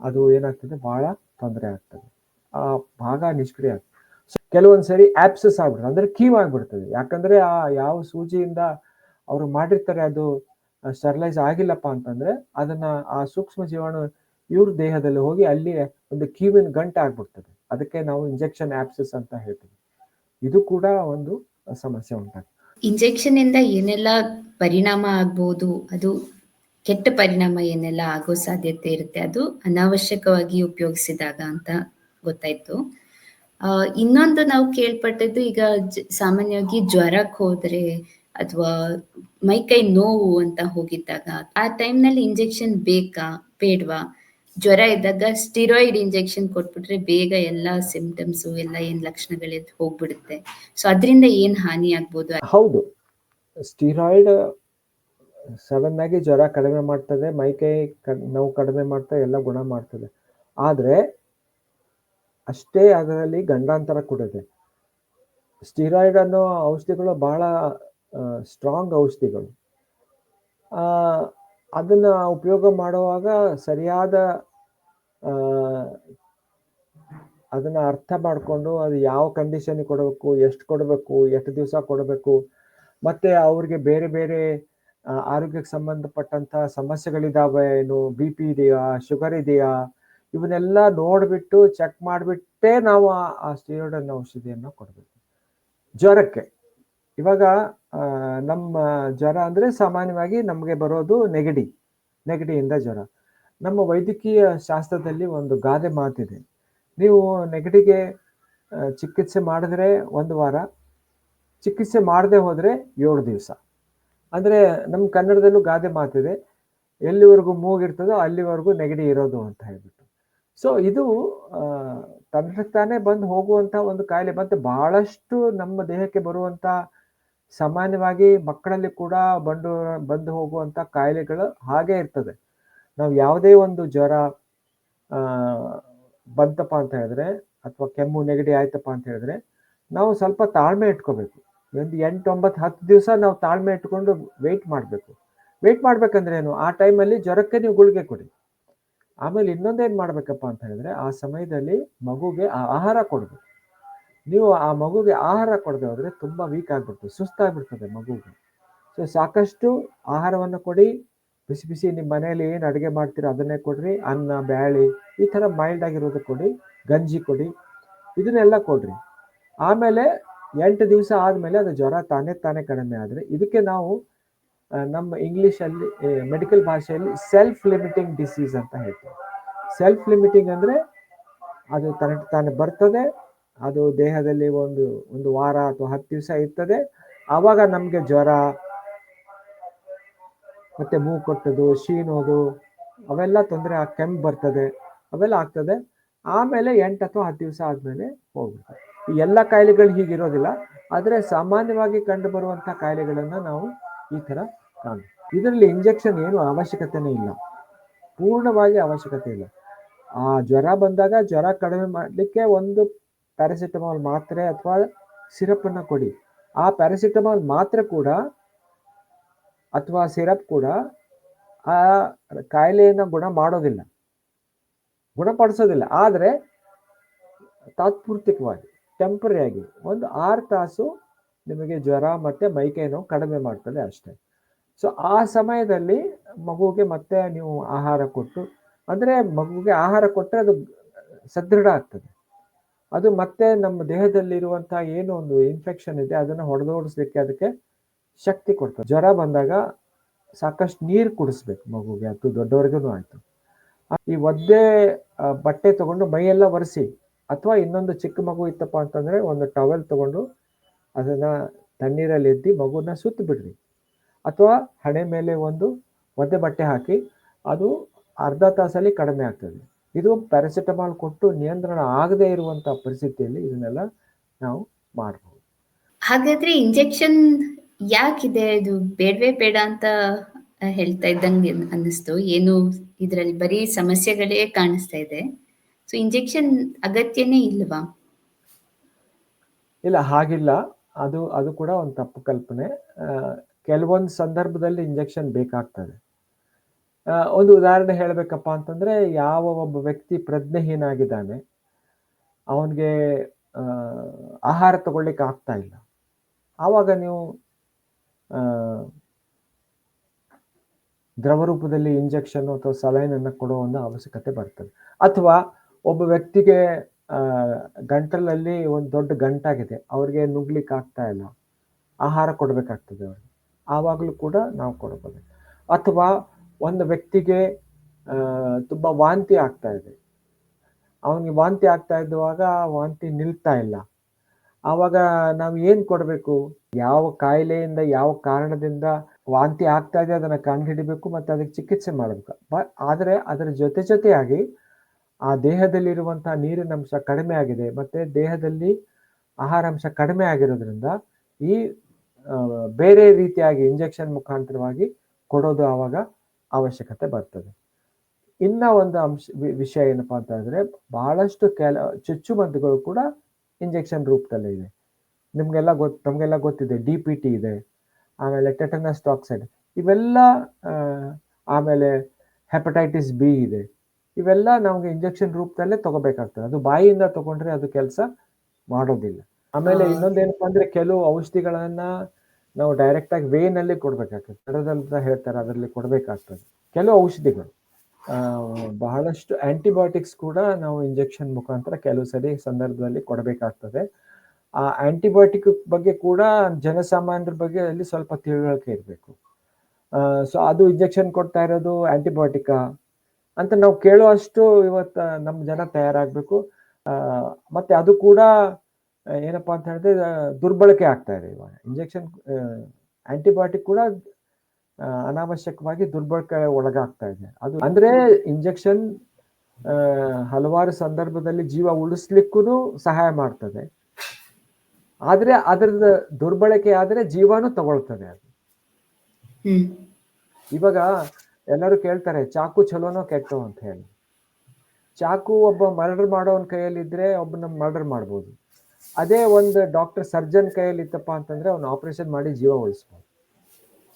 ಅದು ಏನಾಗ್ತದೆ? ಬಹಳ ತೊಂದರೆ ಆಗ್ತದೆ. ಆ ಭಾಗ ನಿಷ್ಕ್ರಿಯ ಆಗ್ತದೆ. ಕೆಲವೊಂದು ಸರಿ ಆಪ್ಸಸ್ ಆಗ್ಬಿಡ್ತದೆ. ಅಂದ್ರೆ ಕೀವ್ ಆಗ್ಬಿಡ್ತದೆ. ಯಾಕಂದ್ರೆ ಆ ಯಾವ ಸೂಜಿಯಿಂದ ಅವರು ಮಾಡಿರ್ತಾರೆ ಅದು ಸ್ಟರ್ಲೈಸ್ ಆಗಿಲ್ಲಪ್ಪ ಅಂತಂದ್ರೆ ಅದನ್ನ ಆ ಸೂಕ್ಷ್ಮ ಜೀವಾಣು ಇವ್ರ ದೇಹದಲ್ಲಿ ಹೋಗಿ ಅಲ್ಲಿ ಒಂದು ಕೀವಿನ ಗಂಟೆ ಆಗ್ಬಿಡ್ತದೆ. ಅದಕ್ಕೆ ನಾವು ಇಂಜೆಕ್ಷನ್ ಆಪ್ಸಸ್ ಅಂತ ಹೇಳ್ತೀವಿ. ಇದು ಕೂಡ ಒಂದು ಸಮಸ್ಯೆ ಉಂಟಾಗ್ತದೆ. ಇಂಜೆಕ್ಷನ್ ಇಂದ ಏನೆಲ್ಲ ಪರಿಣಾಮ ಆಗ್ಬಹುದು ಅದು ಕೆಟ್ಟ ಪರಿಣಾಮ ಏನೆಲ್ಲ ಆಗೋ ಸಾಧ್ಯತೆ ಇರುತ್ತೆ, ಅದು ಅನಾವಶ್ಯಕವಾಗಿ ಉಪಯೋಗಿಸಿದಾಗ ಅಂತ ಗೊತ್ತಾಯ್ತು. ಇನ್ನೊಂದು ನಾವು ಕೇಳ್ಪಟ್ಟದ್ದು ಈಗ ಸಾಮಾನ್ಯವಾಗಿ ಜ್ವರಕ್ಕೆ ಹೋದ್ರೆ ಅಥವಾ ಮೈಕೈ ನೋವು ಅಂತ ಹೋಗಿದ್ದಾಗ ಆ ಟೈಮ್ನಲ್ಲಿ ಇಂಜೆಕ್ಷನ್ ಬೇಕಾ, ಬೇಡವಾ? ಜ್ವರ ಇದ್ದಾಗ ಸ್ಟಿರಾಯ್ಡ್ ಇಂಜೆಕ್ಷನ್ ಕೊಟ್ಬಿಟ್ರೆ ಬೇಗ ಎಲ್ಲ ಸಿಂಪ್ಟಮ್ಸ್ ಎಲ್ಲ ಏನ್ ಲಕ್ಷಣಗಳ ಹೋಗ್ಬಿಡುತ್ತೆ. ಸೊ ಅದರಿಂದ ಏನ್ ಹಾನಿ ಆಗ್ಬೋದು ಹೌದು. ಸ್ಟಿರಾಯ್ಡ್ ಸಡನ್ ಆಗಿ ಜ್ವರ ಕಡಿಮೆ ಮಾಡ್ತದೆ, ಮೈಕೈ ನೋವು ಕಡಿಮೆ ಮಾಡ್ತಾ ಎಲ್ಲ ಗುಣ ಮಾಡ್ತದೆ. ಆದ್ರೆ ಅಷ್ಟೇ ಅದರಲ್ಲಿ ಗಂಡಾಂತರ ಕೂಡ ಇದೆ ಸ್ಟಿರಾಯ್ಡ್ ಅನ್ನೋ ಔಷಧಿಗಳು ಬಹಳ ಸ್ಟ್ರಾಂಗ್ ಔಷಧಿಗಳು. ಅದನ್ನ ಉಪಯೋಗ ಮಾಡುವಾಗ ಸರಿಯಾದ ಅದನ್ನ ಅರ್ಥ ಮಾಡಿಕೊಂಡು ಅದು ಯಾವ ಕಂಡೀಷನ್ ಕೊಡಬೇಕು, ಎಷ್ಟು ಕೊಡಬೇಕು, ಎಷ್ಟು ದಿವಸ ಕೊಡಬೇಕು, ಮತ್ತೆ ಅವ್ರಿಗೆ ಬೇರೆ ಬೇರೆ ಆರೋಗ್ಯಕ್ಕೆ ಸಂಬಂಧಪಟ್ಟಂತ ಸಮಸ್ಯೆಗಳಿದಾವೆ, ಏನು ಬಿ ಪಿ ಇದೆಯಾ ಶುಗರ್ ಇದೆಯಾ, ಇವನ್ನೆಲ್ಲ ನೋಡ್ಬಿಟ್ಟು ಚೆಕ್ ಮಾಡಿಬಿಟ್ಟೇ ನಾವು ಆ ಸ್ಟೀರಾಯ್ಡ್ ಅನ್ನೋ ಔಷಧಿಯನ್ನು ಕೊಡಬೇಕು. ಜ್ವರಕ್ಕೆ. ಇವಾಗ ನಮ್ಮ ಜ್ವರ ಅಂದ್ರೆ ಸಾಮಾನ್ಯವಾಗಿ ನಮಗೆ ಬರೋದು ನೆಗಡಿ ನೆಗಡಿಯಿಂದ ಜ್ವರ. ನಮ್ಮ ವೈದ್ಯಕೀಯ ಶಾಸ್ತ್ರದಲ್ಲಿ ಒಂದು ಗಾದೆ ಮಾತಿದೆ. ನೀವು ನೆಗಡಿಗೆ ಚಿಕಿತ್ಸೆ ಮಾಡಿದ್ರೆ ಒಂದು ವಾರ ಚಿಕಿತ್ಸೆ ಮಾಡದೆ ಹೋದರೆ ಏಳು ದಿವಸ. ಅಂದ್ರೆ ನಮ್ಮ ಕನ್ನಡದಲ್ಲೂ ಗಾದೆ ಮಾತಿದೆ. ಎಲ್ಲಿವರೆಗೂ ಮೂಗಿರ್ತದೋ ಅಲ್ಲಿವರೆಗೂ ನೆಗಡಿ ಇರೋದು ಅಂತ ಹೇಳ್ಬಿಟ್ಟು. ಸೊ ಇದು ಆ, ತಾನೇ ಬಂದು ಹೋಗುವಂತ ಒಂದು ಕಾಯಿಲೆ. ಮತ್ತೆ ಬಹಳಷ್ಟು ನಮ್ಮ ದೇಹಕ್ಕೆ ಬರುವಂತ ಸಾಮಾನ್ಯವಾಗಿ ಮಕ್ಕಳಲ್ಲಿ ಕೂಡ ಬಂದು ಬಂದು ಹೋಗುವಂತ ಕಾಯಿಲೆಗಳು ಹಾಗೆ ಇರ್ತದೆ. ನಾವು ಯಾವುದೇ ಒಂದು ಜ್ವರ ಬಂತಪ್ಪ ಅಂತ ಹೇಳಿದ್ರೆ ಅಥವಾ ಕೆಮ್ಮು ನೆಗಡಿ ಆಯ್ತಪ್ಪ ಅಂತ ಹೇಳಿದ್ರೆ ನಾವು ಸ್ವಲ್ಪ ತಾಳ್ಮೆ ಇಟ್ಕೋಬೇಕು. ಒಂದು ಎಂಟು, ಒಂಬತ್ತು, ಹತ್ತು ದಿವಸ ನಾವು ತಾಳ್ಮೆ ಇಟ್ಕೊಂಡು ವೆಯ್ಟ್ ಮಾಡಬೇಕು. ವೆಯ್ಟ್ ಮಾಡ್ಬೇಕಂದ್ರೆ ಏನು? ಆ ಟೈಮಲ್ಲಿ ಜ್ವರಕ್ಕೆ ನೀವು ಗುಳಿಗೆ ಕೊಡಿ. ಆಮೇಲೆ ಇನ್ನೊಂದೇನು ಮಾಡ್ಬೇಕಪ್ಪ ಅಂತ ಹೇಳಿದ್ರೆ ಆ ಸಮಯದಲ್ಲಿ ಮಗುಗೆ ಆಹಾರ ಕೊಡಬೇಕು. ನೀವು ಆ ಮಗುಗೆ ಆಹಾರ ಕೊಡದೆ ಹೋದ್ರೆ ತುಂಬಾ ವೀಕ್ ಆಗಿಬಿಡ್ತದೆ ಸುಸ್ತಾಗ್ಬಿಡ್ತದೆ ಮಗುಗೆ. ಸೊ ಸಾಕಷ್ಟು ಆಹಾರವನ್ನು ಕೊಡಿ, ಬಿಸಿ ಬಿಸಿ ನಿಮ್ಮ ಮನೆಯಲ್ಲಿ ಏನು ಅಡುಗೆ ಮಾಡ್ತೀರೋ ಅದನ್ನೇ ಕೊಡ್ರಿ, ಅನ್ನ, ಬ್ಯಾಳಿ, ಈ ಥರ ಮೈಲ್ಡ್ ಆಗಿರೋದು ಕೊಡಿ, ಗಂಜಿ ಕೊಡಿ, ಇದನ್ನೆಲ್ಲ ಕೊಡ್ರಿ. ಆಮೇಲೆ ಎಂಟು ದಿವಸ ಆದಮೇಲೆ ಅದು ಜ್ವರ ತಾನೇ ತಾನೇ ಕಡಿಮೆ ಆದರೆ ಇದಕ್ಕೆ ನಾವು ನಮ್ಮ ಇಂಗ್ಲೀಷಲ್ಲಿ ಮೆಡಿಕಲ್ ಭಾಷೆಯಲ್ಲಿ ಸೆಲ್ಫ್ ಲಿಮಿಟಿಂಗ್ ಡಿಸೀಸ್ ಅಂತ ಹೇಳ್ತೀವಿ. ಸೆಲ್ಫ್ ಲಿಮಿಟಿಂಗ್ ಅಂದರೆ ಅದು ತನ್ನ ತಾನೇ ಬರ್ತದೆ ಅದು ದೇಹದಲ್ಲಿ ಒಂದು ಒಂದು ವಾರ ಅಥವಾ ಹತ್ತು ದಿವಸ ಇರ್ತದೆ. ಆವಾಗ ನಮಗೆ ಜ್ವರ, ಮತ್ತೆ ಮೂ ಕೊಟ್ಟದು ಶೀನೋದು ಅವೆಲ್ಲ ತೊಂದರೆ ಕೆಂಪು ಬರ್ತದೆ, ಅವೆಲ್ಲ ಆಗ್ತದೆ. ಆಮೇಲೆ ಎಂಟು ಅಥವಾ ಹತ್ತು ದಿವಸ ಆದಮೇಲೆ ಹೋಗುತ್ತೆ ಈ ಎಲ್ಲ ಕಾಯಿಲೆಗಳು ಹೀಗಿರೋದಿಲ್ಲ, ಆದರೆ ಸಾಮಾನ್ಯವಾಗಿ ಕಂಡು ಬರುವಂಥ ಕಾಯಿಲೆಗಳನ್ನು ನಾವು ಈ ತರ ಕಾಣ್ತೀವಿ. ಇದರಲ್ಲಿ ಇಂಜೆಕ್ಷನ್ ಏನು ಅವಶ್ಯಕತೆನೇ ಇಲ್ಲ. ಪೂರ್ಣವಾಗಿ ಅವಶ್ಯಕತೆ ಇಲ್ಲ. ಆ ಜ್ವರ ಬಂದಾಗ ಜ್ವರ ಕಡಿಮೆ ಮಾಡಲಿಕ್ಕೆ ಒಂದು ಪ್ಯಾರಾಸಿಟಮಾಲ್ ಮಾತ್ರೆ ಅಥವಾ ಸಿರಪನ್ನು ಕೊಡಿ. ಆ ಪ್ಯಾರಾಸಿಟಮಾಲ್ ಮಾತ್ರೆ ಕೂಡ ಅಥವಾ ಸಿರಪ್ ಕೂಡ ಆ ಕಾಯಿಲೆಯನ್ನು ಗುಣ ಮಾಡೋದಿಲ್ಲ. ಗುಣಪಡಿಸೋದಿಲ್ಲ. ಆದರೆ ತಾತ್ಪೂರ್ತಿಕವಾಗಿ ಟೆಂಪರರಿ ಆಗಿ ಒಂದು ಆರು ತಾಸು ನಿಮಗೆ ಜ್ವರ ಮತ್ತು ಮೈಕೈ ನೋವು ಕಡಿಮೆ ಮಾಡ್ತದೆ ಅಷ್ಟೇ. ಸೊ ಆ ಸಮಯದಲ್ಲಿ ಮಗುವಿಗೆ ಮತ್ತೆ ನೀವು ಆಹಾರ ಕೊಟ್ಟು, ಅಂದರೆ ಮಗುವಿಗೆ ಆಹಾರ ಕೊಟ್ಟರೆ ಅದು ಸದೃಢ ಆಗ್ತದೆ. ಅದು ಮತ್ತೆ ನಮ್ಮ ದೇಹದಲ್ಲಿರುವಂಥ ಏನು ಒಂದು ಇನ್ಫೆಕ್ಷನ್ ಇದೆ, ಅದನ್ನು ಹೊಡೆದೋಡಿಸ್ಲಿಕ್ಕೆ ಅದಕ್ಕೆ ಶಕ್ತಿ ಕೊಡ್ತದೆ. ಜ್ವರ ಬಂದಾಗ ಸಾಕಷ್ಟು ನೀರು ಕುಡಿಸ್ಬೇಕು ಮಗುಗೆ, ಅದು ದೊಡ್ಡವ್ರಿಗೂ ಆಯಿತು. ಈ ಒದ್ದೆ ಬಟ್ಟೆ ತಗೊಂಡು ಮೈಯೆಲ್ಲ ಒರೆಸಿ, ಅಥವಾ ಇನ್ನೊಂದು ಚಿಕ್ಕ ಮಗು ಇತ್ತಪ್ಪ ಅಂತಂದ್ರೆ ಒಂದು ಟವೆಲ್ ತಗೊಂಡು ಅದನ್ನ ತಣ್ಣೀರಲ್ಲಿ ಎದ್ದಿ ಮಗುನ ಸುತ್ತ ಬಿಡ್ರಿ ಅಥವಾ ಹಣೆ ಮೇಲೆ ಒಂದು ಒದ್ದೆ ಬಟ್ಟೆ ಹಾಕಿ, ಅದು ಅರ್ಧ ತಾಸಲ್ಲಿ ಕಡಿಮೆ ಆಗ್ತದೆ. ಇದು ಪ್ಯಾರಾಸಿಟಮಾಲ್ ಕೊಟ್ಟು ನಿಯಂತ್ರಣ ಆಗದೇ ಇರುವಂತ ಪರಿಸ್ಥಿತಿಯಲ್ಲಿ ಇದನ್ನೆಲ್ಲ ನಾವು ಮಾಡಬಹುದು ಹಾಗಾದ್ರೆ ಇಂಜೆಕ್ಷನ್ ಯಾಕಿದೆ? ಇದು ಬೇಡವೇ ಬೇಡ ಅಂತ ಹೇಳ್ತಾ ಇದ್ದಂಗೆ ಅನ್- ಅನ್ನಿಸ್ತು. ಏನು ಇದರಲ್ಲಿ ಬರೀ ಸಮಸ್ಯೆಗಳೇ ಕಾಣಿಸ್ತಾ ಇದೆ. ಸೊ ಇಂಜೆಕ್ಷನ್ ಅಗತ್ಯನೇ ಇಲ್ವಾ? ಇಲ್ಲ ಹಾಗಿಲ್ಲ. ಅದು ಅದು ಕೂಡ ಒಂದು ತಪ್ಪು ಕಲ್ಪನೆ. ಕೆಲವೊಂದು ಸಂದರ್ಭದಲ್ಲಿ ಇಂಜೆಕ್ಷನ್ ಬೇಕಾಗ್ತದೆ. ಒಂದು ಉದಾಹರಣೆ ಹೇಳಬೇಕಪ್ಪ ಅಂತಂದ್ರೆ ಯಾವ ಒಬ್ಬ ವ್ಯಕ್ತಿ ಪ್ರಜ್ಞೆಹೀನಾಗಿದ್ದಾನೆ, ಅವನಿಗೆ ಆಹಾರ ತಗೊಳ್ಳಿಕ್ಕೆ ಆಗ್ತಾ ಇಲ್ಲ. ಆವಾಗ ನೀವು ದ್ರವ ರೂಪದಲ್ಲಿ ಇಂಜೆಕ್ಷನ್ ಅಥವಾ ಸಲೈನನ್ನು ಕೊಡುವ ಕೊಡೋ ಒಂದು ಅವಶ್ಯಕತೆ ಬರ್ತದೆ. ಅಥವಾ ಒಬ್ಬ ವ್ಯಕ್ತಿಗೆ ಗಂಟಲಲ್ಲಿ ಒಂದು ದೊಡ್ಡ ಗಂಟಾಗಿದೆ, ಅವ್ರಿಗೆ ನುಗ್ಲಿಕ್ಕೆ ಆಗ್ತಾ ಇಲ್ಲ, ಆಹಾರ ಕೊಡಬೇಕಾಗ್ತದೆ ಅವ್ರಿಗೆ. ಆವಾಗಲೂ ಕೂಡ ನಾವು ಕೊಡಬಹುದು ಅಥವಾ ಒಂದು ವ್ಯಕ್ತಿಗೆ ತುಂಬ ವಾಂತಿ ಆಗ್ತಾ ಇದೆ. ಅವನಿಗೆ ವಾಂತಿ ಆಗ್ತಾ ಇದ್ದುವಾಗ ವಾಂತಿ ನಿಲ್ತಾ ಇಲ್ಲ. ಆವಾಗ ನಾವು ಏನು ಕೊಡಬೇಕು? ಯಾವ ಕಾಯಿಲೆಯಿಂದ, ಯಾವ ಕಾರಣದಿಂದ ವಾಂತಿ ಆಗ್ತಾ ಇದೆ ಅದನ್ನ ಕಂಡುಹಿಡಿಬೇಕು ಮತ್ತೆ ಅದಕ್ಕೆ ಚಿಕಿತ್ಸೆ ಮಾಡಬೇಕು. ಬ- ಆದರೆ ಅದರ ಜೊತೆ ಜೊತೆಯಾಗಿ ಆ ದೇಹದಲ್ಲಿರುವಂತಹ ನೀರಿನ ಅಂಶ ಕಡಿಮೆ ಆಗಿದೆ ಮತ್ತೆ ದೇಹದಲ್ಲಿ ಆಹಾರಾಂಶ ಕಡಿಮೆ ಆಗಿರೋದ್ರಿಂದ ಈ ಬೇರೆ ರೀತಿಯಾಗಿ ಇಂಜೆಕ್ಷನ್ ಮುಖಾಂತರವಾಗಿ ಕೊಡೋದು ಆವಾಗ ಅವಶ್ಯಕತೆ ಬರ್ತದೆ. ಇನ್ನ ಒಂದು ಅಂಶ ವಿಷಯ ಏನಪ್ಪಾ ಅಂತ ಹೇಳಿದ್ರೆ ಬಹಳಷ್ಟು ಕೆಲ ಚುಚ್ಚುಮದ್ದುಗಳು ಕೂಡ ಇಂಜೆಕ್ಷನ್ ರೂಪದಲ್ಲೇ ಇದೆ. ನಿಮ್ಗೆಲ್ಲ ಗೊತ್ತು ನಮಗೆಲ್ಲ ಗೊತ್ತಿದೆ ಡಿ ಪಿ ಟಿ ಇದೆ ಆಮೇಲೆ ಟೆಟನಸ್ ಟಾಕ್ಸೈಡ್ ಇವೆಲ್ಲ ಆಮೇಲೆ ಹೆಪಟೈಟಿಸ್ ಬಿ ಇದೆ. ಇವೆಲ್ಲ ನಮಗೆ ಇಂಜೆಕ್ಷನ್ ರೂಪದಲ್ಲೇ ತಗೋಬೇಕಾಗ್ತದೆ. ಅದು ಬಾಯಿಯಿಂದ ತಗೊಂಡ್ರೆ ಅದು ಕೆಲಸ ಮಾಡೋದಿಲ್ಲ. ಆಮೇಲೆ ಇನ್ನೊಂದೇನಪ್ಪಾ ಅಂದ್ರೆ ಕೆಲವು ಔಷಧಿಗಳನ್ನ ನಾವು ಡೈರೆಕ್ಟ್ ಆಗಿ ವೇನಲ್ಲಿ ಕೊಡ್ಬೇಕಾಗ್ತದೆ. ನರದಲ್ಲಿ ಹೇಳ್ತಾರೆ, ಅದರಲ್ಲಿ ಕೊಡ್ಬೇಕಾಗ್ತದೆ. ಕೆಲವು ಔಷಧಿಗಳು ಬಹಳಷ್ಟು ಆಂಟಿಬಯೋಟಿಕ್ಸ್ ಕೂಡ ನಾವು ಇಂಜೆಕ್ಷನ್ ಮುಖಾಂತರ ಕೆಲವು ಸರಿ ಸಂದರ್ಭದಲ್ಲಿ ಕೊಡಬೇಕಾಗ್ತದೆ. ಆ ಆಂಟಿಬಯೋಟಿಕ್ ಬಗ್ಗೆ ಕೂಡ ಜನಸಾಮಾನ್ಯರ ಬಗ್ಗೆ ಅಲ್ಲಿ ಸ್ವಲ್ಪ ತಿಳುವಳಿಕೆ ಇರಬೇಕು. ಸೊ ಅದು ಇಂಜೆಕ್ಷನ್ ಕೊಡ್ತಾ ಇರೋದು ಆ್ಯಂಟಿಬಯೋಟಿಕಾ ಅಂತ ನಾವು ಕೇಳುವಷ್ಟು ಇವತ್ತು ನಮ್ಮ ಜನ ತಯಾರಾಗಬೇಕು. ಮತ್ತೆ ಅದು ಕೂಡ ಏನಪ್ಪಾ ಅಂತ ಹೇಳಿದ್ರೆ ದುರ್ಬಳಕೆ ಆಗ್ತಾ ಇದೆ ಇವಾಗ. ಇಂಜೆಕ್ಷನ್ ಆಂಟಿಬಯೋಟಿಕ್ ಕೂಡ ಅನಾವಶ್ಯಕವಾಗಿ ದುರ್ಬಳಕೆ ಒಳಗಾಗ್ತಾ ಇದೆ. ಅದು ಅಂದ್ರೆ ಇಂಜೆಕ್ಷನ್ ಹಲವಾರು ಸಂದರ್ಭದಲ್ಲಿ ಜೀವ ಉಳಿಸ್ಲಿಕ್ಕೂ ಸಹಾಯ ಮಾಡ್ತದೆ. ಆದ್ರೆ ಅದರದ ದುರ್ಬಳಕೆ ಆದ್ರೆ ಜೀವನೂ ತಗೊಳ್ತದೆ ಅದು. ಇವಾಗ ಎಲ್ಲರೂ ಕೇಳ್ತಾರೆ ಚಾಕು ಚಲೋನೋ ಕೆಟ್ಟೋ ಅಂತ ಹೇಳಿ. ಚಾಕು ಒಬ್ಬ ಮರ್ಡರ್ ಮಾಡೋನ್ ಕೈಯಲ್ಲಿ ಇದ್ರೆ ಒಬ್ಬನ ಮರ್ಡರ್ ಮಾಡ್ಬೋದು. ಅದೇ ಒಂದು ಡಾಕ್ಟರ್ ಸರ್ಜನ್ ಕೈಯಲ್ಲಿ ಇತ್ತಪ್ಪ ಅಂತಂದ್ರೆ ಅವನು ಆಪರೇಷನ್ ಮಾಡಿ ಜೀವ ಉಳಿಸ್ಬೋದು.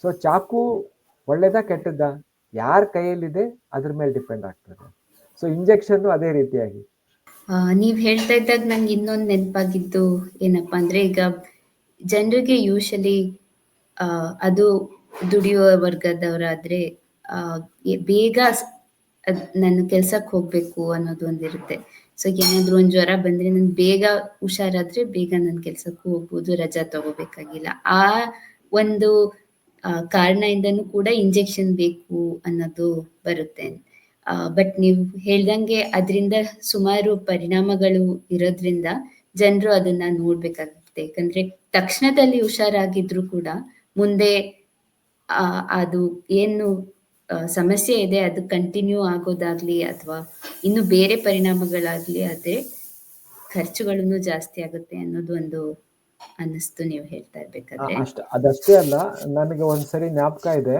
ಸೊ ಚಾಕು ಒಳ್ಳೇದಾ ಕೆಟ್ಟದ್ದ? ಯಾರ ಕೈಯಲ್ಲಿದೆ ಅದ್ರ ಮೇಲೆ ಡಿಪೆಂಡ್ ಆಗ್ತದೆ. ಸೊ ಇಂಜೆಕ್ಷನ್ ಅದೇ ರೀತಿಯಾಗಿ. ನೀವ್ ಹೇಳ್ತಾ ಇದ್ದಾಗ ನಂಗೆ ಇನ್ನೊಂದು ನೆನಪಾಗಿದ್ದು ಏನಪ್ಪಾ ಅಂದ್ರೆ ಈಗ ಜನರಿಗೆ ಯೂಶಲಿ ಅದು ದುಡಿಯುವ ವರ್ಗದವರಾದ್ರೆ ಬೇಗ ನನ್ನ ಕೆಲ್ಸಕ್ಕೆ ಹೋಗ್ಬೇಕು ಅನ್ನೋದು ಒಂದಿರುತ್ತೆ. ಸೊ ಏನಾದ್ರು ಒಂದ್ ಜ್ವರ ಬಂದ್ರೆ ನನ್ ಬೇಗ ಹುಷಾರಾದ್ರೆ ಬೇಗ ನನ್ ಕೆಲ್ಸಕ್ಕೂ ಹೋಗ್ಬೋದು ರಜಾ ತಗೋಬೇಕಾಗಿಲ್ಲ. ಆ ಒಂದು ಆ, ಇಂದನು ಕೂಡ ಇಂಜೆಕ್ಷನ್ ಬೇಕು ಅನ್ನೋದು ಬರುತ್ತೆ. ಬಟ್ ನೀವು ಹೇಳ್ದಂಗೆ ಅದರಿಂದ ಸುಮಾರು ಪರಿಣಾಮಗಳು ಇರೋದ್ರಿಂದ ಜನರು ಅದನ್ನ ನೋಡ್ಬೇಕಾಗುತ್ತೆ. ಯಾಕಂದ್ರೆ ತಕ್ಷಣದಲ್ಲಿ ಹುಷಾರಾಗಿದ್ರು ಕೂಡ ಮುಂದೆ ಅದು ಏನು ಸಮಸ್ಯೆ ಇದೆ ಅದು ಕಂಟಿನ್ಯೂ ಆಗೋದಾಗ್ಲಿ ಅಥವಾ ಇನ್ನು ಬೇರೆ ಪರಿಣಾಮಗಳಾಗ್ಲಿ ಆದ್ರೆ ಖರ್ಚುಗಳನ್ನು ಜಾಸ್ತಿ ಆಗುತ್ತೆ ಅನ್ನೋದು ಒಂದು ಅನ್ನಿಸ್ತು ನೀವು ಹೇಳ್ತಾ ಇರ್ಬೇಕಾದ್ರೆ. ಅಷ್ಟ. ಅದಷ್ಟೇ ಅಲ್ಲ ನನಗೆ ಒಂದ್ಸರಿ ಜ್ಞಾಪಕ ಇದೆ.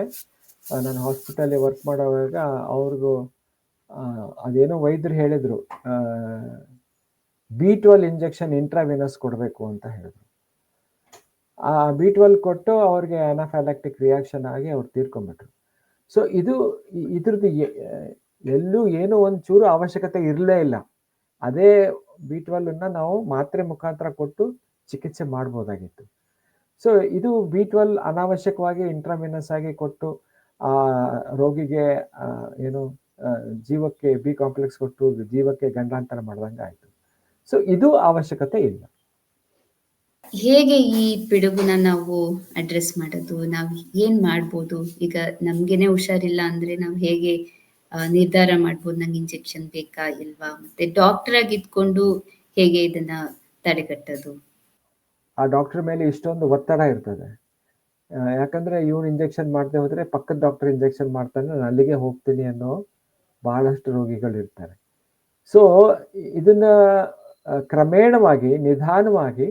ನಾನು ಹಾಸ್ಪಿಟಲ್ ವರ್ಕ್ ಮಾಡುವಾಗ ಅವ್ರಿಗೂ ಅದೇನೋ ವೈದ್ಯರು ಹೇಳಿದ್ರು ಬಿ ಟ್ವೆಲ್ ಇಂಜೆಕ್ಷನ್ ಇಂಟ್ರಾವಿನಸ್ ಕೊಡಬೇಕು ಅಂತ ಹೇಳಿದ್ರು. ಆ ಬಿ ಟ್ವೆಲ್ ಕೊಟ್ಟು ಅವ್ರಿಗೆ ಅನಾಫ್ಯಾಲಕ್ಟಿಕ್ ರಿಯಾಕ್ಷನ್ ಆಗಿ ಅವ್ರು ತೀರ್ಕೊಂಡ್ಬಿಟ್ರು. ಸೊ ಇದು ಇದ್ರದ್ದು ಎಲ್ಲೂ ಏನು ಒಂದು ಚೂರು ಅವಶ್ಯಕತೆ ಇರಲೇ ಇಲ್ಲ. ಅದೇ ಬಿ ಟ್ವೆಲ್ ಅನ್ನ ನಾವು ಮಾತ್ರೆ ಮುಖಾಂತರ ಕೊಟ್ಟು ಚಿಕಿತ್ಸೆ ಮಾಡ್ಬೋದಾಗಿತ್ತು. ಸೊ ಇದು ಬಿ ಟ್ವೆಲ್ ಅನಾವಶ್ಯಕವಾಗಿ ಇಂಟ್ರಾಮಿನಸ್ ಆಗಿ ಕೊಟ್ಟು, ಆ, ರೋಗಿಗೆ ಏನು ಜೀವಕ್ಕೆ ಬಿ ಕಾಂಪ್ಲೆಕ್ಸ್ ಕೊಟ್ಟು ಜೀವಕ್ಕೆ ಗಂಡಾಂತರ ಮಾಡ್ದಂಗೆ ಆಯಿತು ಸೊ ಇದು ಅವಶ್ಯಕತೆ ಇಲ್ಲ. ಹೇಗೆ ಈ ಪಿಡುಗುನ ನಾವು ಅಡ್ರೆಸ್ ಮಾಡೋದು? ನಾವು ಏನ್ ಮಾಡ್ಬೋದು? ಈಗ ನಮ್ಗೆನೆ ಹುಷಾರಿಲ್ಲ ಅಂದ್ರೆ ನಾವು ಹೇಗೆ ನಿರ್ಧಾರ ಮಾಡ್ಬೋದು? ನಂಗೆ ಇಂಜೆಕ್ಷನ್ ಬೇಕಾ ಇಲ್ವಾ? ಮತ್ತೆ ಡಾಕ್ಟರ್ ಆಗಿ ಇದ್ಕೊಂಡು ಹೇಗೆ ಇದನ್ನ ತಡೆಗಟ್ಟೋದು? ಆ ಡಾಕ್ಟರ್ ಮೇಲೆ ಇಷ್ಟೊಂದು ಒತ್ತಡ ಇರ್ತದೆ. ಯಾಕಂದ್ರೆ ಇವನು ಇಂಜೆಕ್ಷನ್ ಮಾಡದೆ ಹೋದ್ರೆ ಪಕ್ಕದ ಡಾಕ್ಟರ್ ಇಂಜೆಕ್ಷನ್ ಮಾಡ್ತಾನೆ, ನಾನು ಅಲ್ಲಿಗೆ ಹೋಗ್ತೀನಿ ಅನ್ನೋ ಬಹಳಷ್ಟು ರೋಗಿಗಳು ಇರ್ತಾರೆ ಸೊ ಇದನ್ನ ಕ್ರಮೇಣವಾಗಿ, ನಿಧಾನವಾಗಿ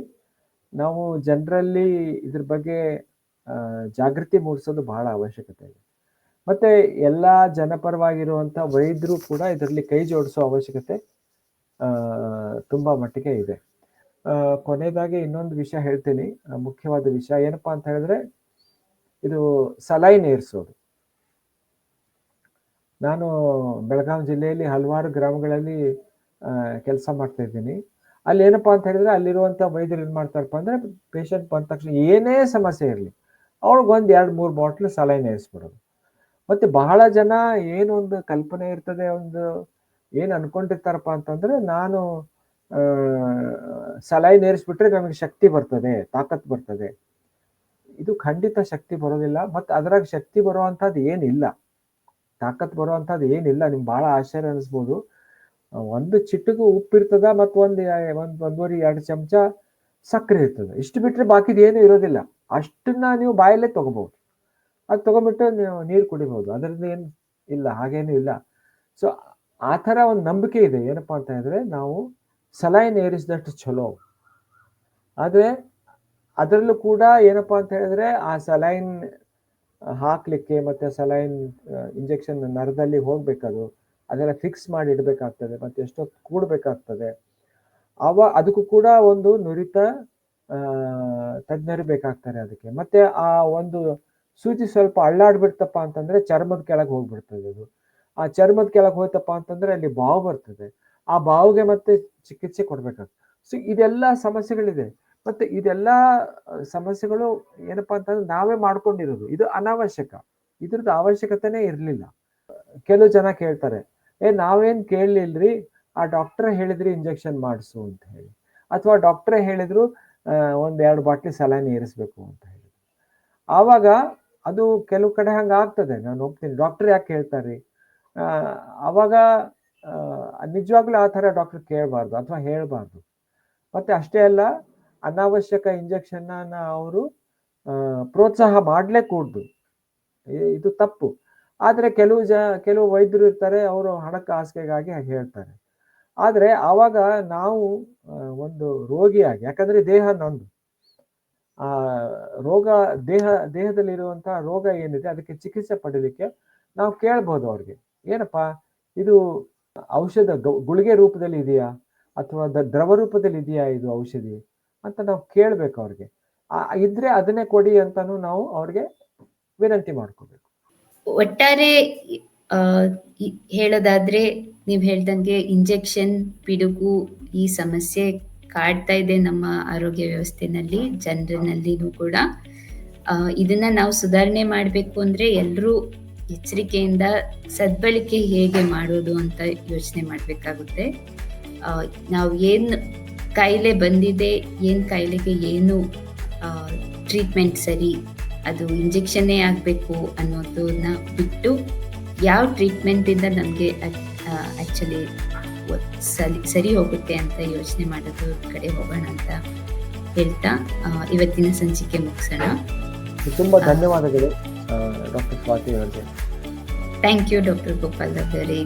ನಾವು ಜನರಲ್ಲಿ ಇದ್ರ ಬಗ್ಗೆ ಜಾಗೃತಿ ಮೂಡಿಸೋದು ಬಹಳ ಅವಶ್ಯಕತೆ ಇದೆ. ಮತ್ತೆ ಎಲ್ಲ ಜನಪರವಾಗಿರುವಂಥ ವೈದ್ಯರು ಕೂಡ ಇದರಲ್ಲಿ ಕೈ ಜೋಡಿಸೋ ಅವಶ್ಯಕತೆ ತುಂಬ ಮಟ್ಟಿಗೆ ಇದೆ. ಕೊನೆಯದಾಗಿ ಇನ್ನೊಂದು ವಿಷಯ ಹೇಳ್ತೀನಿ, ಮುಖ್ಯವಾದ ವಿಷಯ ಏನಪ್ಪಾ ಅಂತ ಹೇಳಿದ್ರೆ, ಇದು ಸಲೈನ್ ಏರಿಸೋದು. ನಾನು ಬೆಳಗಾವಿ ಜಿಲ್ಲೆಯಲ್ಲಿ ಹಲವಾರು ಗ್ರಾಮಗಳಲ್ಲಿ ಕೆಲಸ ಮಾಡ್ತಾ ಇದ್ದೀನಿ. ಅಲ್ಲಿ ಏನಪ್ಪಾ ಅಂತ ಹೇಳಿದ್ರೆ ಅಲ್ಲಿರುವಂತ ವೈದ್ಯರು ಏನ್ ಮಾಡ್ತಾರಪ್ಪ ಅಂದ್ರೆ ಪೇಷಂಟ್ ಬಂದ ತಕ್ಷಣ ಏನೇ ಸಮಸ್ಯೆ ಇರಲಿ, ಅವ್ಳಿಗೆ ಒಂದ್ ಮೂರು ಬಾಟ್ಲ್ ಸಲೈನ್ ಏರಿಸ್ಬಿಡೋದು. ಮತ್ತೆ ಬಹಳ ಜನ ಏನೊಂದು ಕಲ್ಪನೆ ಇರ್ತದೆ, ಒಂದು ಏನು ಅನ್ಕೊಂಡಿರ್ತಾರಪ್ಪ ಅಂತಂದ್ರೆ ನಾನು ಸಲೈನ್ ಏರಿಸ್ಬಿಟ್ರೆ ನಮಗೆ ಶಕ್ತಿ ಬರ್ತದೆ, ತಾಕತ್ ಬರ್ತದೆ. ಇದು ಖಂಡಿತ ಶಕ್ತಿ ಬರೋದಿಲ್ಲ, ಮತ್ತೆ ಅದ್ರಾಗ ಶಕ್ತಿ ಬರುವಂಥದ್ದು ಏನಿಲ್ಲ. ತಾಕತ್ ಬರುವಂಥದ್ದು ಏನಿಲ್ಲ, ನಿಮ್ಗೆ ಬಹಳ ಆಶ್ಚರ್ಯ ಅನಿಸ್ಬೋದು. ಒಂದು ಚಿಟ್ಟಗೂ ಉಪ್ಪಿರ್ತದ ಮತ್ತು ಒಂದು ಒಂದು ಒಂದೂವರೆ ಎರಡು ಚಮಚ ಸಕ್ಕರೆ ಇರ್ತದೆ. ಇಷ್ಟು ಬಿಟ್ಟರೆ ಬಾಕಿದು ಏನು ಇರೋದಿಲ್ಲ. ಅಷ್ಟನ್ನ ನೀವು ಬಾಯಲ್ಲೇ ತಗೋಬಹುದು. ಅದು ತಗೊಂಡ್ಬಿಟ್ಟು ನೀವು ನೀರು ಕುಡಿಬಹುದು. ಅದರಿಂದ ಏನು ಇಲ್ಲ, ಹಾಗೇನು ಇಲ್ಲ. ಸೊ ಆ ಥರ ಒಂದು ನಂಬಿಕೆ ಇದೆ. ಏನಪ್ಪಾ ಅಂತ ಹೇಳಿದ್ರೆ ನಾವು ಸಲೈನ್ ಏರಿಸಿದಷ್ಟು ಚಲೋ. ಆದರೆ ಅದರಲ್ಲೂ ಕೂಡ ಏನಪ್ಪಾ ಅಂತ ಹೇಳಿದ್ರೆ ಆ ಸಲೈನ್ ಹಾಕ್ಲಿಕ್ಕೆ ಮತ್ತೆ ಸಲೈನ್ ಇಂಜೆಕ್ಷನ್ ನರದಲ್ಲಿ ಹೋಗ್ಬೇಕದು ಅದೆಲ್ಲ ಫಿಕ್ಸ್ ಮಾಡಿ ಇಡಬೇಕಾಗ್ತದೆ, ಮತ್ತೆ ಎಷ್ಟೊತ್ತು ಕೂಡಬೇಕಾಗ್ತದೆ. ಅವ, ಅದಕ್ಕೂ ಕೂಡ ಒಂದು ನುರಿತ ತಜ್ಞರು ಬೇಕಾಗ್ತಾರೆ ಅದಕ್ಕೆ. ಮತ್ತೆ ಆ ಒಂದು ಸೂಜಿ ಸ್ವಲ್ಪ ಅಳ್ಳಾಡ್ಬಿಡ್ತಪ್ಪ ಅಂತಂದ್ರೆ ಚರ್ಮದ ಕೆಳಗೆ ಹೋಗ್ಬಿಡ್ತದೆ ಅದು. ಆ ಚರ್ಮದ ಕೆಳಗೆ ಹೋಯ್ತಪ್ಪ ಅಂತಂದ್ರೆ ಅಲ್ಲಿ ಬಾವು ಬರ್ತದೆ. ಆ ಬಾವಿಗೆ ಮತ್ತೆ ಚಿಕಿತ್ಸೆ ಕೊಡ್ಬೇಕಾಗ್ತದೆ. ಸೊ ಇದೆಲ್ಲ ಸಮಸ್ಯೆಗಳಿದೆ. ಮತ್ತೆ ಇದೆಲ್ಲ ಸಮಸ್ಯೆಗಳು ಏನಪ್ಪಾ ಅಂತಂದ್ರೆ ನಾವೇ ಮಾಡ್ಕೊಂಡಿರೋದು. ಇದು ಅನಾವಶ್ಯಕ. ಇದ್ರದ್ದು ಅವಶ್ಯಕತೆನೇ ಇರಲಿಲ್ಲ. ಕೆಲವು ಜನ ಕೇಳ್ತಾರೆ ಏ, ನಾವೇನು ಕೇಳಲಿಲ್ಲರಿ ಆ ಡಾಕ್ಟರ್ ಹೇಳಿದ್ರಿ ಇಂಜೆಕ್ಷನ್ ಮಾಡಿಸು ಅಂತ ಹೇಳಿ. ಅಥವಾ ಡಾಕ್ಟ್ರೇ ಹೇಳಿದ್ರು ಒಂದು ಎರಡು ಬಾಟ್ಲಿ ಸಲಹೆ ಏರಿಸ್ಬೇಕು ಅಂತ ಹೇಳಿ ಆವಾಗ ಅದು ಕೆಲವು ಕಡೆ ಹಂಗೆ ಆಗ್ತದೆ. ನಾನು ಹೋಗ್ತೀನಿ. ಡಾಕ್ಟ್ರ್ ಯಾಕೆ ಹೇಳ್ತಾರ್ರಿ ಆವಾಗ ನಿಜವಾಗ್ಲೂ ಆ ಥರ ಡಾಕ್ಟ್ರ್ ಕೇಳಬಾರ್ದು ಅಥವಾ ಹೇಳಬಾರ್ದು. ಮತ್ತು ಅಷ್ಟೇ ಅಲ್ಲ, ಅನಾವಶ್ಯಕ ಇಂಜೆಕ್ಷನ್ನ ಅವರು ಪ್ರೋತ್ಸಾಹ ಮಾಡಲೇ ಕೂಡ್ದು ಇದು ತಪ್ಪು. ಆದರೆ ಕೆಲವು ಜ, ಕೆಲವು ವೈದ್ಯರು ಇರ್ತಾರೆ, ಅವರು ಹಣಕ್ಕೆ ಆಸೆಗಾಗಿ ಹಾಗೆ ಹೇಳ್ತಾರೆ. ಆದರೆ ಆವಾಗ ನಾವು ಒಂದು ರೋಗಿಯಾಗಿ, ಯಾಕಂದ್ರೆ ದೇಹ ನೊಂದು. ಆ, ರೋಗ, ದೇಹ, ದೇಹದಲ್ಲಿರುವಂತಹ ರೋಗ ಏನಿದೆ, ಅದಕ್ಕೆ ಚಿಕಿತ್ಸೆ ಪಡೀಲಿಕ್ಕೆ ನಾವು ಕೇಳ್ಬೋದು ಅವ್ರಿಗೆ. ಏನಪ್ಪಾ, ಇದು ಔಷಧ ಗುಳಿಗೆ ರೂಪದಲ್ಲಿ ಇದೆಯಾ? ಅಥವಾ ದ- ದ್ರವ ರೂಪದಲ್ಲಿ ಇದೆಯಾ ಇದು ಔಷಧಿ? ಅಂತ ನಾವು ಕೇಳ್ಬೇಕು ಅವ್ರಿಗೆ. ಇದ್ರೆ ಅದನ್ನೇ ಕೊಡಿ ಅಂತಾನು ನಾವು ಅವ್ರಿಗೆ ವಿನಂತಿ ಮಾಡ್ಕೋಬೇಕು. ಒಟ್ಟಾರೆ ಹೇಳೋದಾದ್ರೆ ನೀವು ಹೇಳ್ದಂಗೆ ಇಂಜೆಕ್ಷನ್, ಪಿಡುಗು ಈ ಸಮಸ್ಯೆ ಕಾಡ್ತಾ ಇದೆ ನಮ್ಮ ಆರೋಗ್ಯ ವ್ಯವಸ್ಥೆನಲ್ಲಿ ಜನರಲ್ಲಿನೂ ಕೂಡ. ಇದನ್ನ ನಾವು ಸುಧಾರಣೆ ಮಾಡಬೇಕು ಅಂದ್ರೆ ಎಲ್ಲರೂ ಎಚ್ಚರಿಕೆಯಿಂದ ಸದ್ಬಳಕೆ ಹೇಗೆ ಮಾಡೋದು ಅಂತ ಯೋಚನೆ ಮಾಡಬೇಕಾಗುತ್ತೆ. ನಾವು ಏನು ಕಾಯಿಲೆ ಬಂದಿದೆ, ಏನು ಕಾಯಿಲೆಗೆ ಏನು ಟ್ರೀಟ್ಮೆಂಟ್ ಸರಿ ಅದು ಇಂಜೆಕ್ಷನ್ನೇ ಆಗಬೇಕು ಅನ್ನೋದನ್ನ ಬಿಟ್ಟು ಯಾವ ಟ್ರೀಟ್ಮೆಂಟಿಂದ ನಮಗೆ ಆ್ಯಕ್ಚುಲಿ ಸರಿ ಸರಿ ಹೋಗುತ್ತೆ ಅಂತ ಯೋಚನೆ ಮಾಡೋದು ಕಡೆ ಹೋಗೋಣ ಅಂತ ಹೇಳ್ತಾ ಇವತ್ತಿನ ಸಂಚಿಕೆ ಮುಗಿಸೋಣ. ತುಂಬಾ ಧನ್ಯವಾದಗಳು ಡಾಕ್ಟರ್ ಸ್ವಾತಿ ಅವರಿಗೆ. ಥ್ಯಾಂಕ್ ಯು ಡಾಕ್ಟರ್ ಗೋಪಾಲ್ ಅವರೇ